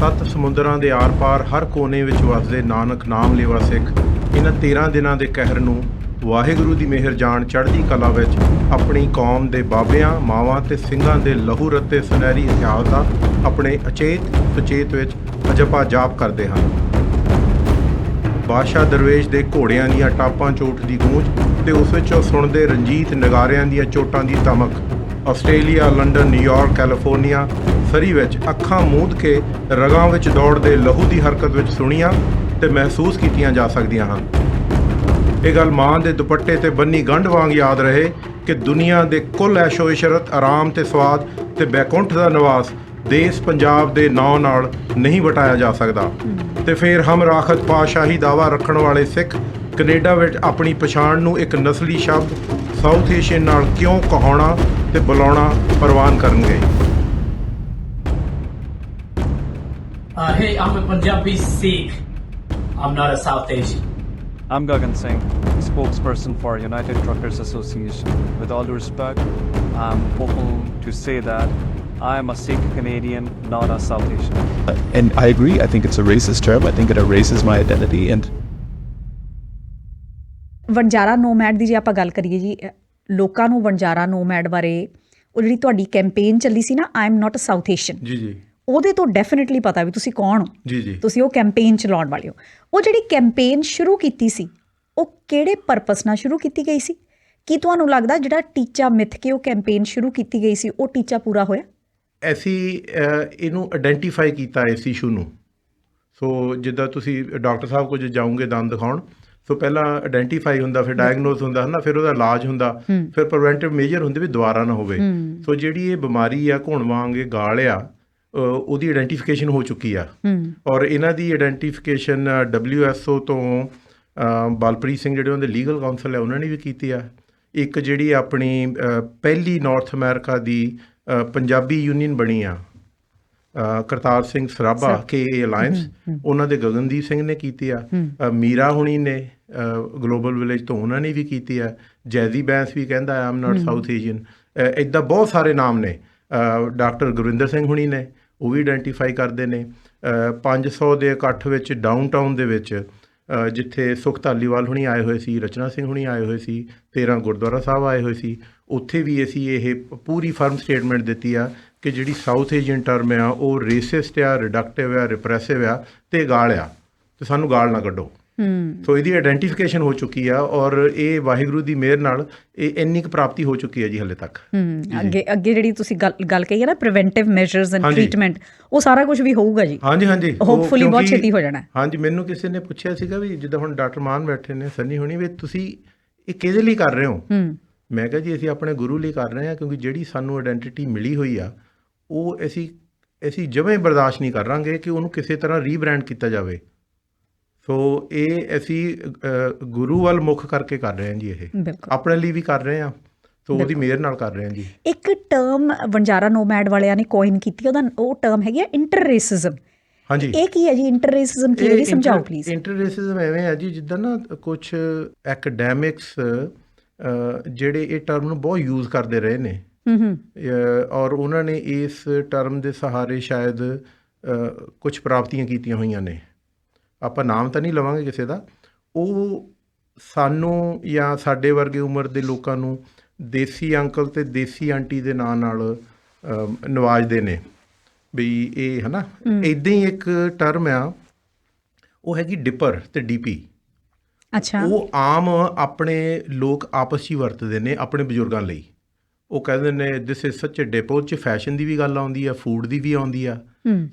ਸੱਤ ਸਮੁੰਦਰਾਂ ਦੇ ਆਰ-ਪਾਰ ਹਰ ਕੋਨੇ ਵਿੱਚ ਵਸਦੇ ਨਾਨਕ ਨਾਮ ਲੇਵਾ ਸਿੱਖ, ਇਹਨਾਂ 13 ਦਿਨਾਂ ਦੇ ਕਹਿਰ ਨੂੰ ਵਾਹਿਗੁਰੂ ਦੀ ਮਿਹਰ ਜਾਣ ਚੜ੍ਹਦੀ ਕਲਾ ਵਿੱਚ ਆਪਣੀ ਕੌਮ ਦੇ ਬਾਬਿਆਂ, ਮਾਵਾਂ ਤੇ ਸਿੰਘਾਂ ਦੇ ਲਹੂ ਰੱਤੇ ਸੁਨਹਿਰੀ ਇਤਿਹਾਸ ਦਾ ਆਪਣੇ ਅਚੇਤ ਸੁਚੇਤ ਵਿੱਚ ਅਜਪਾ ਜਾਪ ਕਰਦੇ ਹਨ। ਬਾਦਸ਼ਾਹ ਦਰਵੇਸ਼ ਦੇ ਘੋੜਿਆਂ ਦੀਆਂ ਟਾਪਾਂ ਚੋਟ ਦੀ ਗੂੰਜ ਤੇ ਉਸ ਵਿੱਚੋਂ ਸੁਣਦੇ ਰਣਜੀਤ ਨਗਾਰਿਆਂ ਦੀਆਂ ਚੋਟਾਂ ਦੀ ਧਮਕ। Australia, London New York California Surrey ਵਿੱਚ ਅੱਖਾਂ ਮੂੰਦ ਕੇ ਰਗਾਂ ਵਿੱਚ ਦੌੜਦੇ ਲਹੂ ਦੀ ਹਰਕਤ ਵਿੱਚ ਸੁਣੀਆਂ ਤੇ ਮਹਿਸੂਸ ਕੀਤੀਆਂ ਜਾ ਸਕਦੀਆਂ ਹਨ। ਇਹ ਗੱਲ ਮਾਂ ਦੇ ਦੁਪੱਟੇ ਤੇ ਬੰਨੀ ਗੰਢ ਵਾਂਗ ਯਾਦ ਰਹੇ ਕਿ ਦੁਨੀਆ ਦੇ ਕੁੱਲ ਐਸ਼ੋ ਇਸ਼ਰਤ ਆਰਾਮ ਤੇ ਸਵਾਦ ਤੇ ਬੈਕੁੰਠ ਦਾ ਨਿਵਾਸ ਦੇਸ਼ ਪੰਜਾਬ ਦੇ ਨਾਂ ਨਾਲ ਨਹੀਂ ਵਟਾਇਆ ਜਾ ਸਕਦਾ। ਤੇ ਫਿਰ ਹਮ ਰਾਖਤ ਪਾਸ਼ਾਹੀ ਦਾਵਾ ਰੱਖਣ ਵਾਲੇ ਸਿੱਖ ਕੈਨੇਡਾ ਵਿੱਚ ਆਪਣੀ ਪਛਾਣ ਨੂੰ ਇੱਕ ਨਸਲੀ ਸ਼ਬਦ ਸਾਊਥ ਏਸ਼ੀਅਨ ਨਾਲ ਕਿਉਂ ਕਹਾਉਣਾ ਤੇ ਬੁਲਾਉਣਾ ਪ੍ਰਵਾਨ ਕਰਨਗੇ Uh, hey, I'm a Punjabi Sikh. I'm not a South Asian. I'm Gagan Singh, spokesperson for United Truckers Association. With all due respect, I'm hopeful to say that I am a Sikh Canadian, not a South Asian. And I agree. I think it's a racist term. I think it erases my identity. And ਵਣਜਾਰਾ nomad ਦੀ ਜੇ ਆਪਾਂ ਗੱਲ ਕਰੀਏ ਜੀ ਅ, ਲੋਕਾਂ ਨੂੰ Vanjara nomad ਬਾਰੇ ਉਹ ਜਿਹੜੀ ਤੁਹਾਡੀ ਕੈਂਪੇਨ ਚੱਲੀ ਸੀ ਨਾ I am not a South Asian ਜੀ ਜੀ। ਉਹਦੇ ਤੋਂ ਡੈਫੀਨਿਟਲੀ ਪਤਾ ਵੀ ਤੁਸੀਂ ਕੌਣ ਹੋ। ਜੀ ਜੀ। ਤੁਸੀਂ ਉਹ ਕੈਂਪੇਨ ਚਲਾਉਣ ਵਾਲੇ ਹੋ। ਉਹ ਜਿਹੜੀ ਕੈਂਪੇਨ ਸ਼ੁਰੂ ਕੀਤੀ ਸੀ ਉਹ ਕਿਹੜੇ ਪਰਪਸ ਨਾਲ ਸ਼ੁਰੂ ਕੀਤੀ ਗਈ ਸੀ? ਕੀ ਤੁਹਾਨੂੰ ਲੱਗਦਾ ਜਿਹੜਾ ਟੀਚਾ ਮਿੱਥ ਕੇ ਉਹ ਕੈਂਪੇਨ ਸ਼ੁਰੂ ਕੀਤੀ ਗਈ ਸੀ ਉਹ ਟੀਚਾ ਪੂਰਾ ਹੋਇਆ? ਅਸੀਂ ਅਹ, ਇਹਨੂੰ ਆਇਡੈਂਟੀਫਾਈ ਕੀਤਾ ਇਸ ਇਸ਼ੂ ਨੂੰ। ਸੋ ਜਿੱਦਾਂ ਤੁਸੀਂ ਡਾਕਟਰ ਸਾਹਿਬ ਕੋਲ ਜਾਓਗੇ ਦੰਦ ਦਿਖਾਉਣ ਸੋ ਪਹਿਲਾਂ ਆਇਡੈਂਟੀਫਾਈ ਹੁੰਦਾ ਫਿਰ ਡਾਇਗਨੋਸ ਹੁੰਦਾ ਹਨਾ ਫਿਰ ਉਹਦਾ ਇਲਾਜ ਹੁੰਦਾ ਫਿਰ ਪ੍ਰੀਵੈਂਟਿਵ ਮੇਜਰ ਹੁੰਦੇ ਵੀ ਦੁਬਾਰਾ ਨਾ ਹੋਵੇ। ਸੋ ਜਿਹੜੀ ਇਹ ਬਿਮਾਰੀ ਆ ਘੁਣ ਵਾਂਗ ਇਹ ਗਾਲ ਆ ਉਹਦੀ ਆਇਡੈਂਟੀਫਿਕੇਸ਼ਨ ਹੋ ਚੁੱਕੀ ਆ। ਔਰ ਇਹਨਾਂ ਦੀ ਆਇਡੈਂਟੀਫਿਕੇਸ਼ਨ WSO ਤੋਂ ਬਲਪ੍ਰੀਤ ਸਿੰਘ ਜਿਹੜੇ ਉਹਦੇ ਲੀਗਲ ਕਾਉਂਸਲ ਹੈ ਉਹਨਾਂ ਨੇ ਵੀ ਕੀਤੀ ਆ। ਇੱਕ ਜਿਹੜੀ ਆਪਣੀ ਪਹਿਲੀ ਨਾਰਥ ਅਮਰੀਕਾ ਦੀ ਪੰਜਾਬੀ ਯੂਨੀਅਨ ਬਣੀ ਆ। ਕਰਤਾਰ ਸਿੰਘ ਸਰਾਭਾ ਕੇ ਅਲਾਈਅੰਸ ਉਹਨਾਂ ਦੇ ਗਗਨਦੀਪ ਸਿੰਘ ਨੇ ਕੀਤੀ ਆ। ਮੀਰਾ ਹੁਣੀ ਨੇ ਗਲੋਬਲ ਵਿਲੇਜ ਤੋਂ ਉਹਨਾਂ ਨੇ ਵੀ ਕੀਤੀ ਆ। ਜੈਜ਼ੀ ਬੈਂਸ ਵੀ ਕਹਿੰਦਾ ਆਮ ਨਾਟ ਸਾਊਥ ਏਸ਼ੀਅਨ। ਇਦਾਂ ਬਹੁਤ ਸਾਰੇ ਨਾਮ ਨੇ। ਡਾਕਟਰ ਗੁਰਿੰਦਰ ਸਿੰਘ ਹੁਣੀ ਨੇ ਉਹ ਵੀ ਆਇਡੈਂਟੀਫਾਈ ਕਰਦੇ ਨੇ। ਅਹ, 500 ਦੇ ਇਕੱਠ ਵਿੱਚ ਡਾਊਨਟਾਊਨ ਦੇ ਵਿੱਚ ਜਿੱਥੇ ਸੁਖ ਧਾਲੀਵਾਲ ਹੁਣੀ ਆਏ ਹੋਏ ਸੀ ਰਚਨਾ ਸਿੰਘ ਹੁਣੀ ਆਏ ਹੋਏ ਸੀ 13 ਗੁਰਦੁਆਰਾ ਸਾਹਿਬ ਆਏ ਹੋਏ ਸੀ ਉੱਥੇ ਵੀ ਅਸੀਂ ਇਹ ਪੂਰੀ ਫਰਮ ਸਟੇਟਮੈਂਟ ਦਿੱਤੀ ਆ ਕਿ ਜਿਹੜੀ ਸਾਊਥ ਏਸ਼ੀਅਨ ਟਰਮ ਆ ਉਹ ਰੇਸਿਸਟ ਆ ਰਿਡਕਟਿਵ ਆ ਰਿਪਰੈਸਿਵ ਆ ਤੇ ਗਾਲ ਆ। ਤੇ ਸਾਨੂੰ ਗਾਲ ਨਾ ਕੱਢੋ। ਹੂੰ। ਸੋ ਇਹਦੀ ਆਇਡੈਂਟੀਫਿਕੇਸ਼ਨ ਹੋ ਚੁੱਕੀ ਆ ਔਰ ਇਹ ਵਾਹਿਗੁਰੂ ਦੀ ਮਿਹਰ ਨਾਲ ਇਹ ਇੰਨੀ ਕੁ ਪ੍ਰਾਪਤੀ ਹੋ ਚੁੱਕੀ ਹੈ ਜੀ ਹਲੇ ਤੱਕ। ਹੂੰ ਅੱਗੇ ਅੱਗੇ ਜਿਹੜੀ ਤੁਸੀਂ ਗੱਲ ਕਹੀ ਹੈ ਨਾ ਪ੍ਰੀਵੈਂਟਿਵ ਮੈਜਰਸ ਐਂਡ। ਟ੍ਰੀਟਮੈਂਟ ਉਹ ਸਾਰਾ ਕੁਝ ਵੀ ਹੋਊਗਾ ਜੀ। ਹਾਂਜੀ ਹਾਂਜੀ। Hopefully ਬਹੁਤ ਛੇਤੀ ਹੋ ਜਾਣਾ। ਹਾਂਜੀ ਮੈਨੂੰ ਕਿਸੇ ਨੇ ਪੁੱਛਿਆ ਸੀਗਾ ਵੀ ਜਿੱਦਾਂ ਹੁਣ ਡਾਕਟਰ ਮਾਨ ਬੈਠੇ ਨੇ ਸੰਨੀ ਹੁਣੀ ਵੀ ਤੁਸੀਂ ਇਹ ਕਿਹਦੇ ਲਈ ਕਰ ਰਹੇ ਹੋ? ਹੂੰ। ਮੈਂ ਕਿਹਾ ਜੀ ਅਸੀਂ ਆਪਣੇ ਗੁਰੂ ਲਈ ਕਰ ਰਹੇ ਹਾਂ ਕਿਉਂਕਿ ਜਿਹੜੀ ਸਾਨੂੰ ਆਇਡੈਂਟੀਟੀ ਮਿਲੀ ਹੋਈ ਆ ਉਹ ਅਸੀਂ ਅਸੀਂ ਜਵੇਂ ਬਰਦਾਸ਼ਤ ਨਹੀਂ ਕਰਾਂਗੇ ਕਿ ਉਹਨੂੰ ਕਿਸੇ ਤਰ੍ਹਾਂ ਰੀਬ੍ਰਾਂਡ ਕੀਤਾ ਜਾਵੇ। ਸੋ ਇਹ ਅਸੀਂ ਗੁਰੂ ਵੱਲ ਮੁੱਖ ਕਰਕੇ ਕਰ ਰਹੇ ਹਾਂ ਜੀ ਇਹ। ਆਪਣੇ ਲਈ ਵੀ ਕਰ ਰਹੇ ਹਾਂ ਸੋ ਉਹਦੀ ਮਿਹਰ ਨਾਲ ਕਰ ਰਹੇ ਹਾਂ ਜੀ। ਇੱਕ ਟਰਮ ਵਣਜਾਰਾ ਨੋਮੈਡ ਵਾਲਿਆਂ ਨੇ ਕੋਇਨ ਕੀਤੀ ਉਹਦਾ ਉਹ ਟਰਮ ਹੈਗੀ ਇੰਟਰ ਰੇਸਿਜ਼ਮ ਹਾਂਜੀ। ਇਹ ਕੀ ਹੈ ਜੀ ਇੰਟਰ ਰੇਸਿਜ਼ਮ ਕੀ ਹੈ? ਸਮਝਾਓ ਪਲੀਜ਼ ਇੰਟਰ ਰੇਸਿਜ਼ਮ ਐਵੇਂ ਹੈ ਜੀ ਜਿੱਦਾਂ ਨਾ ਕੁਝ ਐਕੈਡੈਮਿਕਸ ਜਿਹੜੇ ਇਹ ਟਰਮ ਨੂੰ ਬਹੁਤ ਯੂਜ਼ ਕਰਦੇ ਰਹੇ ਨੇ। ਹੂੰ ਔਰ ਉਹਨਾਂ ਨੇ ਇਸ ਟਰਮ ਦੇ ਸਹਾਰੇ ਸ਼ਾਇਦ ਕੁਝ ਪ੍ਰਾਪਤੀਆਂ ਕੀਤੀਆਂ ਹੋਈਆਂ ਨੇ। ਆਪਾਂ ਨਾਮ ਤਾਂ ਨਹੀਂ ਲਵਾਂਗੇ ਕਿਸੇ ਦਾ। ਉਹ ਸਾਨੂੰ ਜਾਂ ਸਾਡੇ ਵਰਗੇ ਉਮਰ ਦੇ ਲੋਕਾਂ ਨੂੰ ਦੇਸੀ ਅੰਕਲ ਤੇ ਦੇਸੀ ਆਂਟੀ ਦੇ ਨਾਂ ਨਾਲ ਨਵਾਜਦੇ ਨੇ। ਵੀ ਇਹ ਹਨਾ? ਇਦਾਂ ਹੀ ਇੱਕ ਟਰਮ ਆ। ਉਹ ਹੈਗੀ ਡਿਪਰ ਤੇ ਡੀਪੀ। ਅੱਛਾ। ਉਹ ਆਮ ਆਪਣੇ ਲੋਕ ਆਪਸ ਹੀ ਵਰਤਦੇ ਨੇ ਆਪਣੇ ਬਜ਼ੁਰਗਾਂ ਲਈ। ਉਹ ਕਹਿੰਦੇ ਨੇ ਦਿਸ ਇਜ਼ ਸੱਚ ਅ ਡਿਪੋ 'ਚ ਫੈਸ਼ਨ ਦੀ ਵੀ ਗੱਲ ਆਉਂਦੀ ਆ ਫੂਡ ਦੀ ਵੀ ਆਉਂਦੀ ਆ।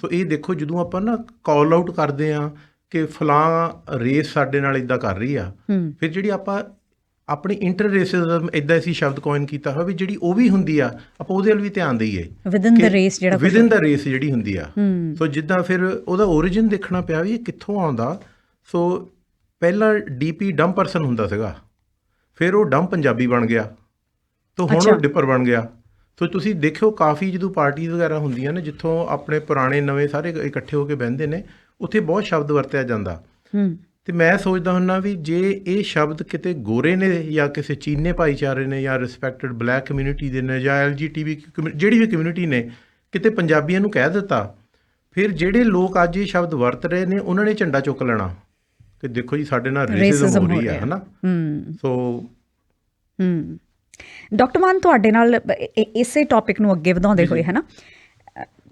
ਸੋ ਇਹ ਦੇਖੋ ਜਦੋਂ ਆਪਾਂ ਨਾ ਕਾਲ ਆਊਟ ਕਰਦੇ ਆ ਕਿ ਫਲਾਂ ਰੇਸ ਸਾਡੇ ਨਾਲ ਇਦਾਂ ਕਰ ਰਹੀ ਆ ਫਿਰ ਜਿਹੜੀ ਆਪਾਂ ਆਪਣੀ ਇੰਟਰ ਰੇਸਿਜ਼ਮ ਇਦਾਂ ਅਸੀਂ ਸ਼ਬਦ ਕੋਇਨ ਕੀਤਾ ਹੋਇਆ ਵੀ ਜਿਹੜੀ ਉਹ ਵੀ ਹੁੰਦੀ ਆ ਆਪਾਂ ਉਹਦੇ ਵੱਲ ਵੀ ਧਿਆਨ ਦਈਏ ਵਿਦਨ ਦ ਰੇਸ ਜਿਹੜਾ ਵਿਦਨ ਦਾ ਰੇਸ ਜਿਹੜੀ ਹੁੰਦੀ ਆ। ਸੋ ਜਿੱਦਾਂ ਫਿਰ ਉਹਦਾ origin ਦੇਖਣਾ ਪਿਆ ਵੀ ਇਹ ਕਿੱਥੋਂ ਆਉਂਦਾ। ਸੋ ਪਹਿਲਾਂ ਡੀਪੀ ਡਮ ਪਰਸਨ ਹੁੰਦਾ ਸੀਗਾ। ਫਿਰ ਉਹ ਡਮ ਪੰਜਾਬੀ ਬਣ ਗਿਆ। ਤੋਂ ਹੁਣ। ਉਹ ਡਿਪਰ ਬਣ ਗਿਆ। ਸੋ ਤੁਸੀਂ ਦੇਖਿਓ ਕਾਫੀ ਜਦੋਂ ਪਾਰਟੀਆਂ ਵਗੈਰਾ ਹੁੰਦੀਆਂ ਨੇ ਜਿੱਥੋਂ ਆਪਣੇ ਪੁਰਾਣੇ ਨਵੇਂ ਸਾਰੇ ਇਕੱਠੇ ਹੋ ਕੇ ਬਹਿੰਦੇ ਨੇ ਉੱਥੇ ਬਹੁਤ ਸ਼ਬਦ ਵਰਤਿਆ ਜਾਂਦਾ। ਹੂੰ। ਤੇ ਮੈਂ ਸੋਚਦਾ ਹੁੰਨਾ ਵੀ ਜੇ ਇਹ ਸ਼ਬਦ ਕਿਤੇ ਗੋਰੇ ਨੇ ਜਾਂ ਕਿਸੇ ਚੀਨੇ ਭਾਈਚਾਰੇ ਨੇ ਜਾਂ ਰਿਸਪੈਕਟਡ ਬਲੈਕ ਕਮਿਊਨਿਟੀ ਦੇ ਨੇ ਜਾਂ ਐਲਜੀਟੀਵੀ ਜਿਹੜੀ ਵੀ ਕਮਿਊਨਿਟੀ ਨੇ ਕਿਤੇ ਪੰਜਾਬੀਆਂ ਨੂੰ ਕਹਿ ਦਿੱਤਾ ਫਿਰ ਜਿਹੜੇ ਲੋਕ ਅੱਜ ਇਹ ਸ਼ਬਦ ਵਰਤ ਰਹੇ ਨੇ ਉਹਨਾਂ ਨੇ ਝੰਡਾ ਚੁੱਕ ਲੈਣਾ। ਕਿ ਦੇਖੋ ਜੀ ਸਾਡੇ ਨਾਲ ਰੇਸਿਜ਼ਮ ਹੋ ਰਹੀ ਰਿਹਾ। ਹੈ ਹਨਾ? ਹੂੰ। ਸੋ ਹੂੰ। ਡਾਕਟਰ ਮਾਨ ਤੁਹਾਡੇ ਨਾਲ ਇਸੇ ਟੌਪਿਕ ਨੂੰ ਅੱਗੇ ਵਧਾਉਂਦੇ ਹੋਏ ਹੈ ਨਾ?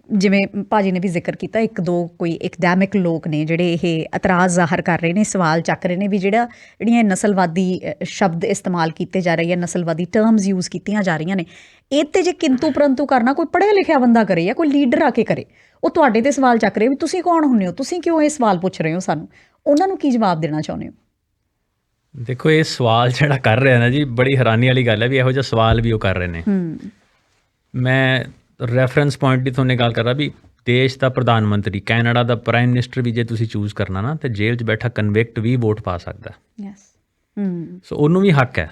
ਜਿਵੇਂ ਭਾਜੀ ਨੇ ਵੀ ਜ਼ਿਕਰ ਕੀਤਾ ਇੱਕ ਦੋ ਕੋਈ ਐਕਡੈਮਿਕ ਲੋਕ ਨੇ ਜਿਹੜੇ ਇਹ ਇਤਰਾਜ਼ ਜ਼ਾਹਰ ਕਰ ਰਹੇ ਨੇ ਸਵਾਲ ਚੱਕ ਰਹੇ ਨੇ ਵੀ ਜਿਹੜਾ ਜਿਹੜੀਆਂ ਨਸਲਵਾਦੀ ਸ਼ਬਦ ਇਸਤੇਮਾਲ ਕੀਤੇ ਜਾ ਰਹੇ ਆ ਨਸਲਵਾਦੀ ਟਰਮਸ ਯੂਜ਼ ਕੀਤੀਆਂ ਜਾ ਰਹੀਆਂ ਨੇ ਇਹ ਤੇ ਜੇ ਕਿੰਤੂ ਪਰੰਤੂ ਕਰਨਾ ਕੋਈ ਪੜ੍ਹਿਆ ਲਿਖਿਆ ਬੰਦਾ ਕਰੇ ਜਾਂ ਕੋਈ ਲੀਡਰ ਆ ਕੇ ਕਰੇ ਉਹ ਤੁਹਾਡੇ ਤੇ ਸਵਾਲ ਚੱਕ ਰਹੇ ਵੀ ਤੁਸੀਂ ਕੌਣ ਹੁੰਨੇ ਹੋ? ਤੁਸੀਂ ਕਿਉਂ ਇਹ ਸਵਾਲ ਪੁੱਛ ਰਹੇ ਹੋ ਸਾਨੂੰ? ਉਹਨਾਂ ਨੂੰ ਕੀ ਜਵਾਬ ਦੇਣਾ ਚਾਹੁੰਦੇ ਹੋ? ਦੇਖੋ ਇਹ ਸਵਾਲ ਜਿਹੜਾ ਕਰ ਰਿਹਾ ਨਾ ਜੀ ਬੜੀ ਹੈਰਾਨੀ ਵਾਲੀ ਗੱਲ ਹੈ ਵੀ ਇਹੋ ਜਿਹਾ ਸਵਾਲ ਵੀ ਉਹ ਕਰ ਰਹੇ ਨੇ। ਮੈਂ ਰੈਫਰੈਂਸ ਪੁਆਇੰਟ ਦੀ ਤੁਹਾਨੂੰ ਗੱਲ ਕਰ ਰਿਹਾ ਵੀ ਦੇਸ਼ ਦਾ ਪ੍ਰਧਾਨ ਮੰਤਰੀ ਕੈਨੇਡਾ ਦਾ ਪ੍ਰਾਈਮ ਮਿਨਿਸਟਰ ਵੀ ਜੇ ਤੁਸੀਂ ਚੂਜ਼ ਕਰਨਾ ਨਾ ਤੇ ਜੇਲ੍ਹ 'ਚ ਬੈਠਾ ਕਨਵਿਕਟ ਵੀ ਵੋਟ ਪਾ ਸਕਦਾ। ਯੈਸ ਹੂੰ। ਸੋ ਉਹਨੂੰ ਵੀ ਹੱਕ ਹੈ।